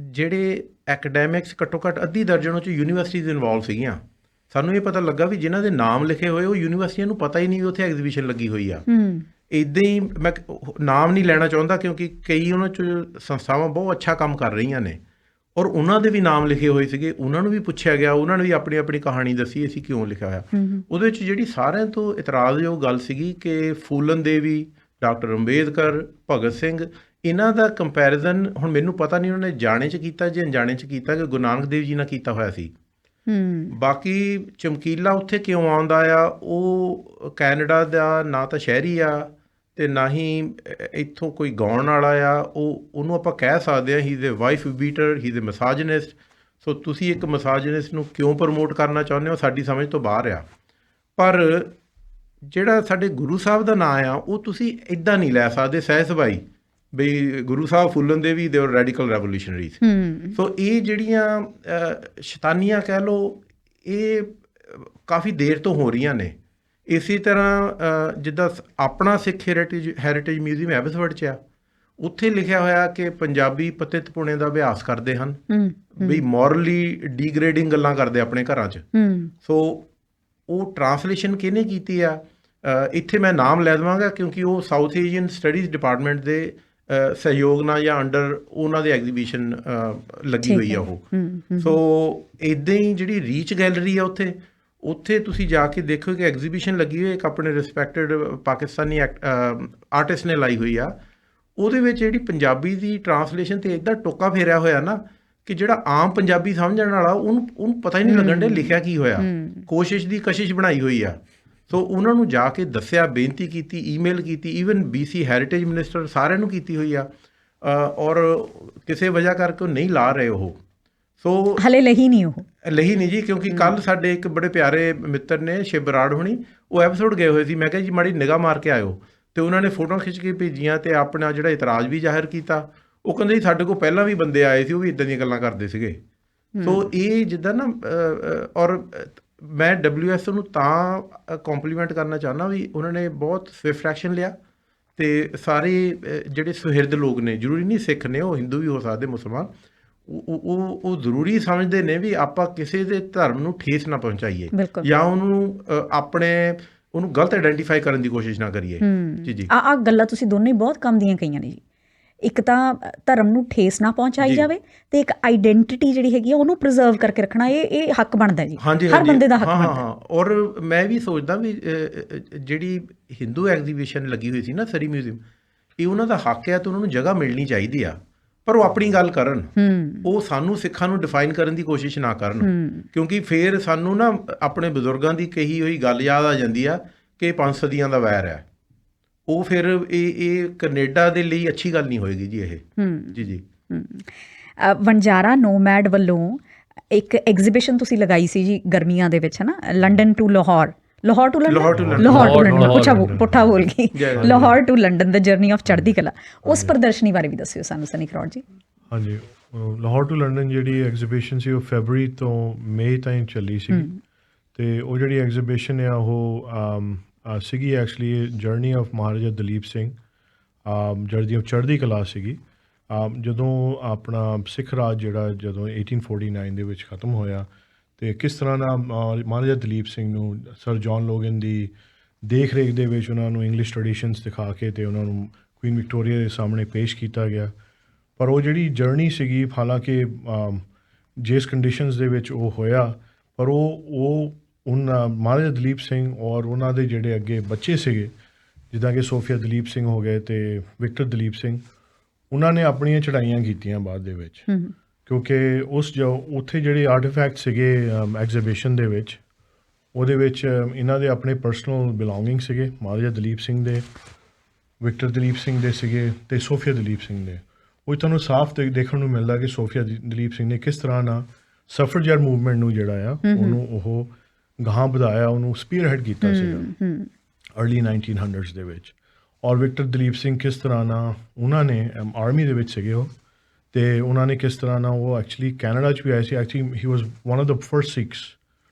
ਜਿਹੜੇ ਐਕੈਡੈਮਿਕਸ ਘੱਟੋ ਘੱਟ ਅੱਧੀ ਦਰਜਨ ਚ ਯੂਨੀਵਰਸਿਟੀਜ਼ ਇਨਵੋਲਵ ਸੀਗੀਆਂ। ਸਾਨੂੰ ਇਹ ਪਤਾ ਲੱਗਾ ਵੀ ਜਿਨ੍ਹਾਂ ਦੇ ਨਾਮ ਲਿਖੇ ਹੋਏ ਉਹ ਯੂਨੀਵਰਸਿਟੀਆਂ ਨੂੰ ਪਤਾ ਹੀ ਨਹੀਂ ਵੀ ਉੱਥੇ ਐਗਜ਼ੀਬਿਸ਼ਨ ਲੱਗੀ ਹੋਈ ਆ। ਹੂੰ। ਇਦਾਂ ਹੀ ਮੈਂ ਨਾਮ ਨਹੀਂ ਲੈਣਾ ਚਾਹੁੰਦਾ ਕਿਉਂਕਿ ਕਈ ਉਹਨਾਂ ਚ ਸੰਸਥਾਵਾਂ ਬਹੁਤ ਅੱਛਾ ਕੰਮ ਕਰ ਰਹੀਆਂ ਨੇ। ਔਰ ਉਹਨਾਂ ਦੇ ਵੀ ਨਾਮ ਲਿਖੇ ਹੋਏ ਸੀਗੇ ਉਹਨਾਂ ਨੂੰ ਵੀ ਪੁੱਛਿਆ ਗਿਆ ਉਹਨਾਂ ਨੇ ਵੀ ਆਪਣੀ ਆਪਣੀ ਕਹਾਣੀ ਦੱਸੀ ਅਸੀਂ ਕਿਉਂ ਲਿਖਿਆ ਹੋਇਆ? ਉਹਦੇ ਵਿੱਚ ਜਿਹੜੀ ਸਾਰਿਆਂ ਤੋਂ ਇਤਰਾਜ਼ਯੋਗ ਗੱਲ ਸੀਗੀ ਕਿ ਫੂਲਨ ਦੇਵੀ ਡਾਕਟਰ ਅੰਬੇਦਕਰ ਭਗਤ ਸਿੰਘ ਇਹਨਾਂ ਦਾ ਕੰਪੈਰੀਜ਼ਨ ਹੁਣ ਮੈਨੂੰ ਪਤਾ ਨਹੀਂ ਉਹਨਾਂ ਨੇ ਜਾਣੇ ਚ ਕੀਤਾ ਜਾਂ ਅਣਜਾਣੇ ਚ ਕੀਤਾ ਕਿ ਗੁਰੂ ਨਾਨਕ ਦੇਵ ਜੀ ਨਾਲ ਕੀਤਾ ਹੋਇਆ ਸੀ। ਹੂੰ। ਬਾਕੀ ਚਮਕੀਲਾ ਉੱਥੇ ਕਿਉਂ ਆਉਂਦਾ ਆ? ਉਹ ਕੈਨੇਡਾ ਦਾ ਨਾ ਤਾਂ ਸ਼ਹਿਰੀ ਆ ਤੇ ਨਾ ਹੀ ਇੱਥੋਂ ਕੋਈ ਗਾਉਣ ਵਾਲਾ ਆ ਉਹ ਉਹਨੂੰ ਆਪਾਂ ਕਹਿ ਸਕਦੇ ਆ he is a wife beater he is a misogynist so ਤੁਸੀਂ ਇੱਕ ਮਸਾਜਨਿਸਟ ਨੂੰ ਕਿਉਂ ਪ੍ਰਮੋਟ ਕਰਨਾ ਚਾਹੁੰਦੇ ਹੋ? ਸਾਡੀ ਸਮਝ ਤੋਂ ਬਾਹਰ ਆ। ਪਰ ਜਿਹੜਾ ਸਾਡੇ ਗੁਰੂ ਸਾਹਿਬ ਦਾ ਨਾਂ ਆ ਉਹ ਤੁਸੀਂ ਇਦਾਂ ਨਹੀਂ ਲੈ ਸਕਦੇ ਸਹਿ ਸਬਾਈ ਬਈ ਗੁਰੂ ਸਾਹਿਬ ਫੁੱਲਨ ਦੇ ਵੀ ਦੇ ਰੈਡੀਕਲ ਰੈਵੋਲੂਸ਼ਨਰੀਜ਼ ਹੂੰ। ਸੋ ਇਹ ਜਿਹੜੀਆਂ ਸ਼ੈਤਾਨੀਆਂ ਕਹਿ ਲਓ ਇਹ ਕਾਫੀ ਦੇਰ ਤੋਂ ਹੋ ਰਹੀਆਂ ਨੇ। ਇਸੇ ਤਰ੍ਹਾਂ ਜਿੱਦਾਂ ਆਪਣਾ Sikh heritage heritage museum Abbotsford 'ਚ ਆ ਉੱਥੇ ਲਿਖਿਆ ਹੋਇਆ ਕਿ ਪੰਜਾਬੀ ਪਤਿਤ ਪੁਣੇ ਦਾ ਅਭਿਆਸ ਕਰਦੇ ਹਨ। ਵੀ ਮੋਰਲੀ ਡੀਗ੍ਰੇਡਿੰਗ ਗੱਲਾਂ ਕਰਦੇ ਆਪਣੇ ਘਰਾਂ 'ਚ। ਹੂੰ। ਸੋ ਉਹ ਟਰਾਂਸਲੇਸ਼ਨ ਕਿਹਨੇ ਕੀਤੀ ਆ? ਇੱਥੇ ਮੈਂ ਨਾਮ ਲੈ ਦੇਵਾਂਗਾ ਕਿਉਂਕਿ ਉਹ ਸਾਊਥ ਏਸ਼ੀਅਨ ਸਟੱਡੀਜ਼ ਡਿਪਾਰਟਮੈਂਟ ਦੇ ਸਹਿਯੋਗ ਨਾਲ ਜਾਂ ਅੰਡਰ ਉਹਨਾਂ ਦੇ ਐਗਜ਼ੀਬਿਸ਼ਨ ਲੱਗੀ ਹੋਈ ਆ। ਉਹ। ਸੋ ਇਦਾਂ ਹੀ ਜਿਹੜੀ ਰੀਚ ਗੈਲਰੀ ਆ ਉੱਥੇ ਉੱਥੇ ਤੁਸੀਂ ਜਾ ਕੇ ਦੇਖੋ ਕਿ ਐਗਜ਼ੀਬਿਸ਼ਨ ਲੱਗੀ ਹੋਈ ਹੈ ਇੱਕ ਆਪਣੇ ਰਿਸਪੈਕਟਡ ਪਾਕਿਸਤਾਨੀ ਆਰਟਿਸਟ ਨੇ ਲਾਈ ਹੋਈ ਆ। ਉਹਦੇ ਵਿੱਚ ਜਿਹੜੀ ਪੰਜਾਬੀ ਦੀ ਟਰਾਂਸਲੇਸ਼ਨ ਤੇ ਇਦਾਂ ਟੋਕਾ ਫੇਰਿਆ ਹੋਇਆ ਨਾ ਕਿ ਜਿਹੜਾ ਆਮ ਪੰਜਾਬੀ ਸਮਝਣ ਵਾਲਾ ਉਹਨੂੰ ਉਹਨੂੰ ਪਤਾ ਹੀ ਨਹੀਂ ਲੱਗਣ ਦੇ ਲਿਖਿਆ ਕੀ ਹੋਇਆ। ਕੋਸ਼ਿਸ਼ ਦੀ ਕਸ਼ਿਸ਼ ਬਣਾਈ ਹੋਈ ਆ। ਸੋ ਉਹਨਾਂ ਨੂੰ ਜਾ ਕੇ ਦੱਸਿਆ ਬੇਨਤੀ ਕੀਤੀ ਈਮੇਲ ਕੀਤੀ ਈਵਨ BC ਹੈਰੀਟੇਜ ਮਿਨਿਸਟਰ ਸਾਰਿਆਂ ਨੂੰ ਕੀਤੀ ਹੋਈ ਆ। ਔਰ ਕਿਸੇ ਵਜ੍ਹਾ ਕਰਕੇ ਉਹ ਨਹੀਂ ਲਾ ਰਹੇ ਉਹ। ਸੋ ਹਲੇ ਲਈ ਨਹੀਂ ਉਹ। ਲਈ ਨਹੀਂ ਜੀ ਕਿਉਂਕਿ ਕੱਲ ਸਾਡੇ ਇੱਕ ਬੜੇ ਪਿਆਰੇ ਮਿੱਤਰ ਨੇ ਸ਼ਿਵ ਬਰਾੜ ਹੋਣੀ ਉਹ ਐਪੀਸੋਡ ਗਏ ਹੋਏ ਸੀ। ਮੈਂ ਕਿਹਾ ਜੀ ਮਾੜੀ ਨਿਗਾਹ ਮਾਰ ਕੇ ਆਇਓ। ਤੇ ਉਹਨਾਂ ਨੇ ਫੋਟੋਆਂ ਖਿੱਚ ਕੇ ਭੇਜੀਆਂ ਤੇ ਆਪਣਾ ਜਿਹੜਾ ਇਤਰਾਜ਼ ਵੀ ਜ਼ਾਹਿਰ ਕੀਤਾ। ਉਹ ਕਹਿੰਦੇ ਜੀ ਸਾਡੇ ਕੋਲ ਪਹਿਲਾਂ ਵੀ ਬੰਦੇ ਆਏ ਸੀ ਉਹ ਵੀ ਇਦਾਂ ਦੀਆਂ ਗੱਲਾਂ ਕਰਦੇ ਸੀਗੇ। ਸੋ ਇਹ ਜਿੱਦਾਂ ਨਾ ਔਰ ਮੈਂ WSO ਨੂੰ ਤਾਂ ਕੰਪਲੀਮੈਂਟ ਕਰਨਾ ਚਾਹੁੰਦਾ ਵੀ ਉਹਨਾਂ ਨੇ ਬਹੁਤ ਸਵਿਫਟ ਐਕਸ਼ਨ ਲਿਆ ਤੇ ਸਾਰੇ ਜਿਹੜੇ ਸੁਹਿਰਦ ਲੋਕ ਨੇ ਜ਼ਰੂਰੀ ਨਹੀਂ ਸਿੱਖ ਨੇ ਉਹ ਹਿੰਦੂ ਵੀ ਹੋ ਸਕਦੇ ਮੁਸਲਮਾਨ ਉਹ ਉਹ- ਜ਼ਰੂਰੀ ਸਮਝਦੇ ਨੇ ਵੀ ਆਪਾਂ ਕਿਸੇ ਦੇ ਧਰਮ ਨੂੰ ਠੇਸ ਨਾ ਪਹੁੰਚਾਈਏ। ਜਾਂ ਉਹਨੂੰ ਆਪਣੇ ਉਹਨੂੰ ਗਲਤ ਆਇਡੈਂਟੀਫਾਈ ਕਰਨ ਦੀ ਕੋਸ਼ਿਸ਼ ਨਾ ਕਰੀਏ। ਜੀ ਜੀ। ਆ ਆ ਗੱਲਾਂ ਤੁਸੀਂ ਦੋਨੇ ਹੀ ਬਹੁਤ ਕੰਮ ਦੀਆਂ ਕਹੀਆਂ ਨੇ ਜੀ। ਇੱਕ ਤਾਂ ਧਰਮ ਨੂੰ ਠੇਸ ਨਾ ਪਹੁੰਚਾਈ। ਜਾਵੇ ਤੇ ਇੱਕ ਆਈਡੈਂਟੀਟੀ ਜਿਹੜੀ ਹੈਗੀ ਆ ਉਹਨੂੰ ਪ੍ਰੀਜ਼ਰਵ ਕਰਕੇ ਰੱਖਣਾ ਇਹ ਇਹ ਹੱਕ ਬਣਦਾ ਜੀ। ਹਰ। ਬੰਦੇ ਦਾ ਹੱਕ ਬਣਦਾ। ਹਾਂ। ਔਰ ਮੈਂ ਵੀ ਸੋਚਦਾ ਵੀ ਜਿਹੜੀ ਹਿੰਦੂ ਐਗਜ਼ੀਬਿਸ਼ਨ ਲੱਗੀ ਹੋਈ ਸੀ ਨਾ ਸਰੀ ਮਿਊਜ਼ੀਅਮ ਇਹ ਉਹਨਾਂ ਦਾ ਹੱਕ ਹੈ ਤੇ ਉਹਨਾਂ ਨੂੰ ਜਗ੍ਹਾ ਮਿਲਣੀ ਚਾਹੀਦੀ ਆ। ਪਰ ਉਹ ਆਪਣੀ ਗੱਲ ਕਰਨ। ਉਹ ਸਾਨੂੰ ਸਿੱਖਾਂ ਨੂੰ ਡਿਫਾਈਨ ਕਰਨ ਦੀ ਕੋਸ਼ਿਸ਼ ਨਾ ਕਰਨ। ਕਿਉਂਕਿ ਫੇਰ ਸਾਨੂੰ ਨਾ ਆਪਣੇ ਬਜ਼ੁਰਗਾਂ ਦੀ ਕਹੀ ਹੋਈ ਗੱਲ ਯਾਦ ਆ ਜਾਂਦੀ ਆ ਕਿ ਪੰਜ ਸਦੀਆਂ ਦਾ ਵੈਰ ਹੈ ਉਹ ਫਿਰ ਇਹ ਇਹ ਕੈਨੇਡਾ ਦੇ ਲਈ ਅੱਛੀ ਗੱਲ ਨਹੀਂ ਹੋਏਗੀ ਜੀ ਇਹ। ਜੀ ਜੀ। ਵਣਜਾਰਾ ਨੋਮੈਡ ਵੱਲੋਂ ਇੱਕ ਐਗਜ਼ੀਬਿਸ਼ਨ ਤੁਸੀਂ ਲਗਾਈ ਸੀ ਜੀ ਗਰਮੀਆਂ ਦੇ ਵਿੱਚ ਹੈ ਨਾ London to Lahore. Lahore to London? Lahore to London. ਪੁੱਛਾ ਪੁੱਠਾ ਬੋਲ ਗਈ। ਲਾਹੌਰ ਟੂ ਲੰਡਨ ਦਾ ਜਰਨੀ ਆਫ ਚੜ੍ਹਦੀ ਕਲਾ। ਉਸ ਪ੍ਰਦਰਸ਼ਨੀ ਬਾਰੇ ਵੀ ਦੱਸਿਓ ਸਾਨੂੰ ਸਨੀ ਕਰੌੜ ਜੀ। ਹਾਂਜੀ ਲਾਹੌਰ ਟੂ ਲੰਡਨ ਜਿਹੜੀ ਐਗਜ਼ੀਬਿਸ਼ਨ ਸੀ ਉਹ ਫੈਬਰੀ ਤੋਂ ਮਈ ਤਾਈਂ ਚੱਲੀ ਸੀ ਤੇ ਉਹ ਜਿਹੜੀ ਐਗਜ਼ੀਬਿਸ਼ਨ ਆ ਉਹ ਸੀਗੀ actually journey of Maharaja Duleep Singh um, journey of Chardi Kala ਸੀਗੀ। ਅਮ, ਜਦੋਂ ਆਪਣਾ ਸਿੱਖ ਰਾਜ ਜਿਹੜਾ ਜਦੋਂ 1849 ਦੇ ਵਿੱਚ ਖਤਮ ਹੋਇਆ ਤੇ ਕਿਸ ਤਰ੍ਹਾਂ ਨਾਲ ਮਹਾਰਾਜਾ ਦਲੀਪ ਸਿੰਘ ਨੂੰ, ਸਰ ਜੌਨ ਲੋਗਨ ਦੀ ਦੇਖ ਰੇਖ ਦੇ ਵਿੱਚ ਉਹਨਾਂ ਨੂੰ ਇੰਗਲਿਸ਼ ਟ੍ਰੈਡੀਸ਼ਨਸ ਦਿਖਾ ਕੇ ਤੇ ਉਹਨਾਂ ਨੂੰ ਕੁਈਨ ਵਿਕਟੋਰੀਆ ਦੇ ਸਾਹਮਣੇ ਪੇਸ਼ ਕੀਤਾ ਗਿਆ। ਪਰ ਉਹ ਜਿਹੜੀ ਜਰਨੀ ਸੀਗੀ, ਹਾਲਾਂਕਿ ਜਿਸ ਕੰਡੀਸ਼ਨਸ ਦੇ ਵਿੱਚ ਉਹ ਹੋਇਆ, ਪਰ ਉਹ ਉਹ ਉਹਨਾਂ ਮਹਾਰਾਜਾ ਦਲੀਪ ਸਿੰਘ ਔਰ ਉਹਨਾਂ ਦੇ ਜਿਹੜੇ ਅੱਗੇ ਬੱਚੇ ਸੀਗੇ, ਜਿੱਦਾਂ ਕਿ ਸੋਫੀਆ ਦਲੀਪ ਸਿੰਘ ਹੋ ਗਏ ਤੇ ਵਿਕਟਰ ਦਲੀਪ ਸਿੰਘ, ਉਹਨਾਂ ਨੇ ਆਪਣੀਆਂ ਚੜਾਈਆਂ ਕੀਤੀਆਂ ਬਾਅਦ ਦੇ ਵਿੱਚ। ਕਿਉਂਕਿ ਉਸ ਜੋ ਉੱਥੇ ਜਿਹੜੇ ਆਰਟੀਫੈਕਟ ਸੀਗੇ ਐਗਜ਼ੀਬਿਸ਼ਨ ਦੇ ਵਿੱਚ ਉਹਦੇ ਵਿੱਚ ਇਹਨਾਂ ਦੇ ਆਪਣੇ ਪਰਸਨਲ ਬਿਲੋਂਗਿੰਗ ਸੀਗੇ ਮਹਾਰਾਜਾ ਦਲੀਪ ਸਿੰਘ ਦੇ ਵਿਕਟਰ ਦਲੀਪ ਸਿੰਘ ਦੇ ਸੀਗੇ ਤੇ ਸੋਫੀਆ ਦਲੀਪ ਸਿੰਘ ਦੇ। ਉਹ ਤੁਹਾਨੂੰ ਸਾਫ਼ ਦੇਖਣ ਨੂੰ ਮਿਲਦਾ ਕਿ ਸੋਫੀਆ ਦਲੀਪ ਸਿੰਘ ਨੇ ਕਿਸ ਤਰ੍ਹਾਂ ਨਾਲ ਸਫਰਜਰ ਮੂਵਮੈਂਟ ਨੂੰ ਜਿਹੜਾ ਆ ਉਹਨੂੰ ਉਹ ਗਾਹਾਂ ਵਧਾਇਆ ਉਹਨੂੰ ਸਪੀਅਰਹੈਡ ਕੀਤਾ ਸੀਗਾ। ਅਰਲੀ 1900s ਦੇ ਵਿੱਚ। ਔਰ ਵਿਕਟਰ ਦਲੀਪ ਸਿੰਘ ਕਿਸ ਤਰ੍ਹਾਂ ਨਾਲ ਉਹਨਾਂ ਨੇ ਆਰਮੀ ਦੇ ਵਿੱਚ ਸੀਗੇ ਉਹ। ਤੇ ਉਹਨਾਂ ਨੇ ਕਿਸ ਤਰ੍ਹਾਂ ਨਾਲ ਉਹ ਐਕਚੁਅਲੀ ਕੈਨੇਡਾ ਚ ਵੀ ਆਏ ਸੀ। Actually he was one of the first Sikhs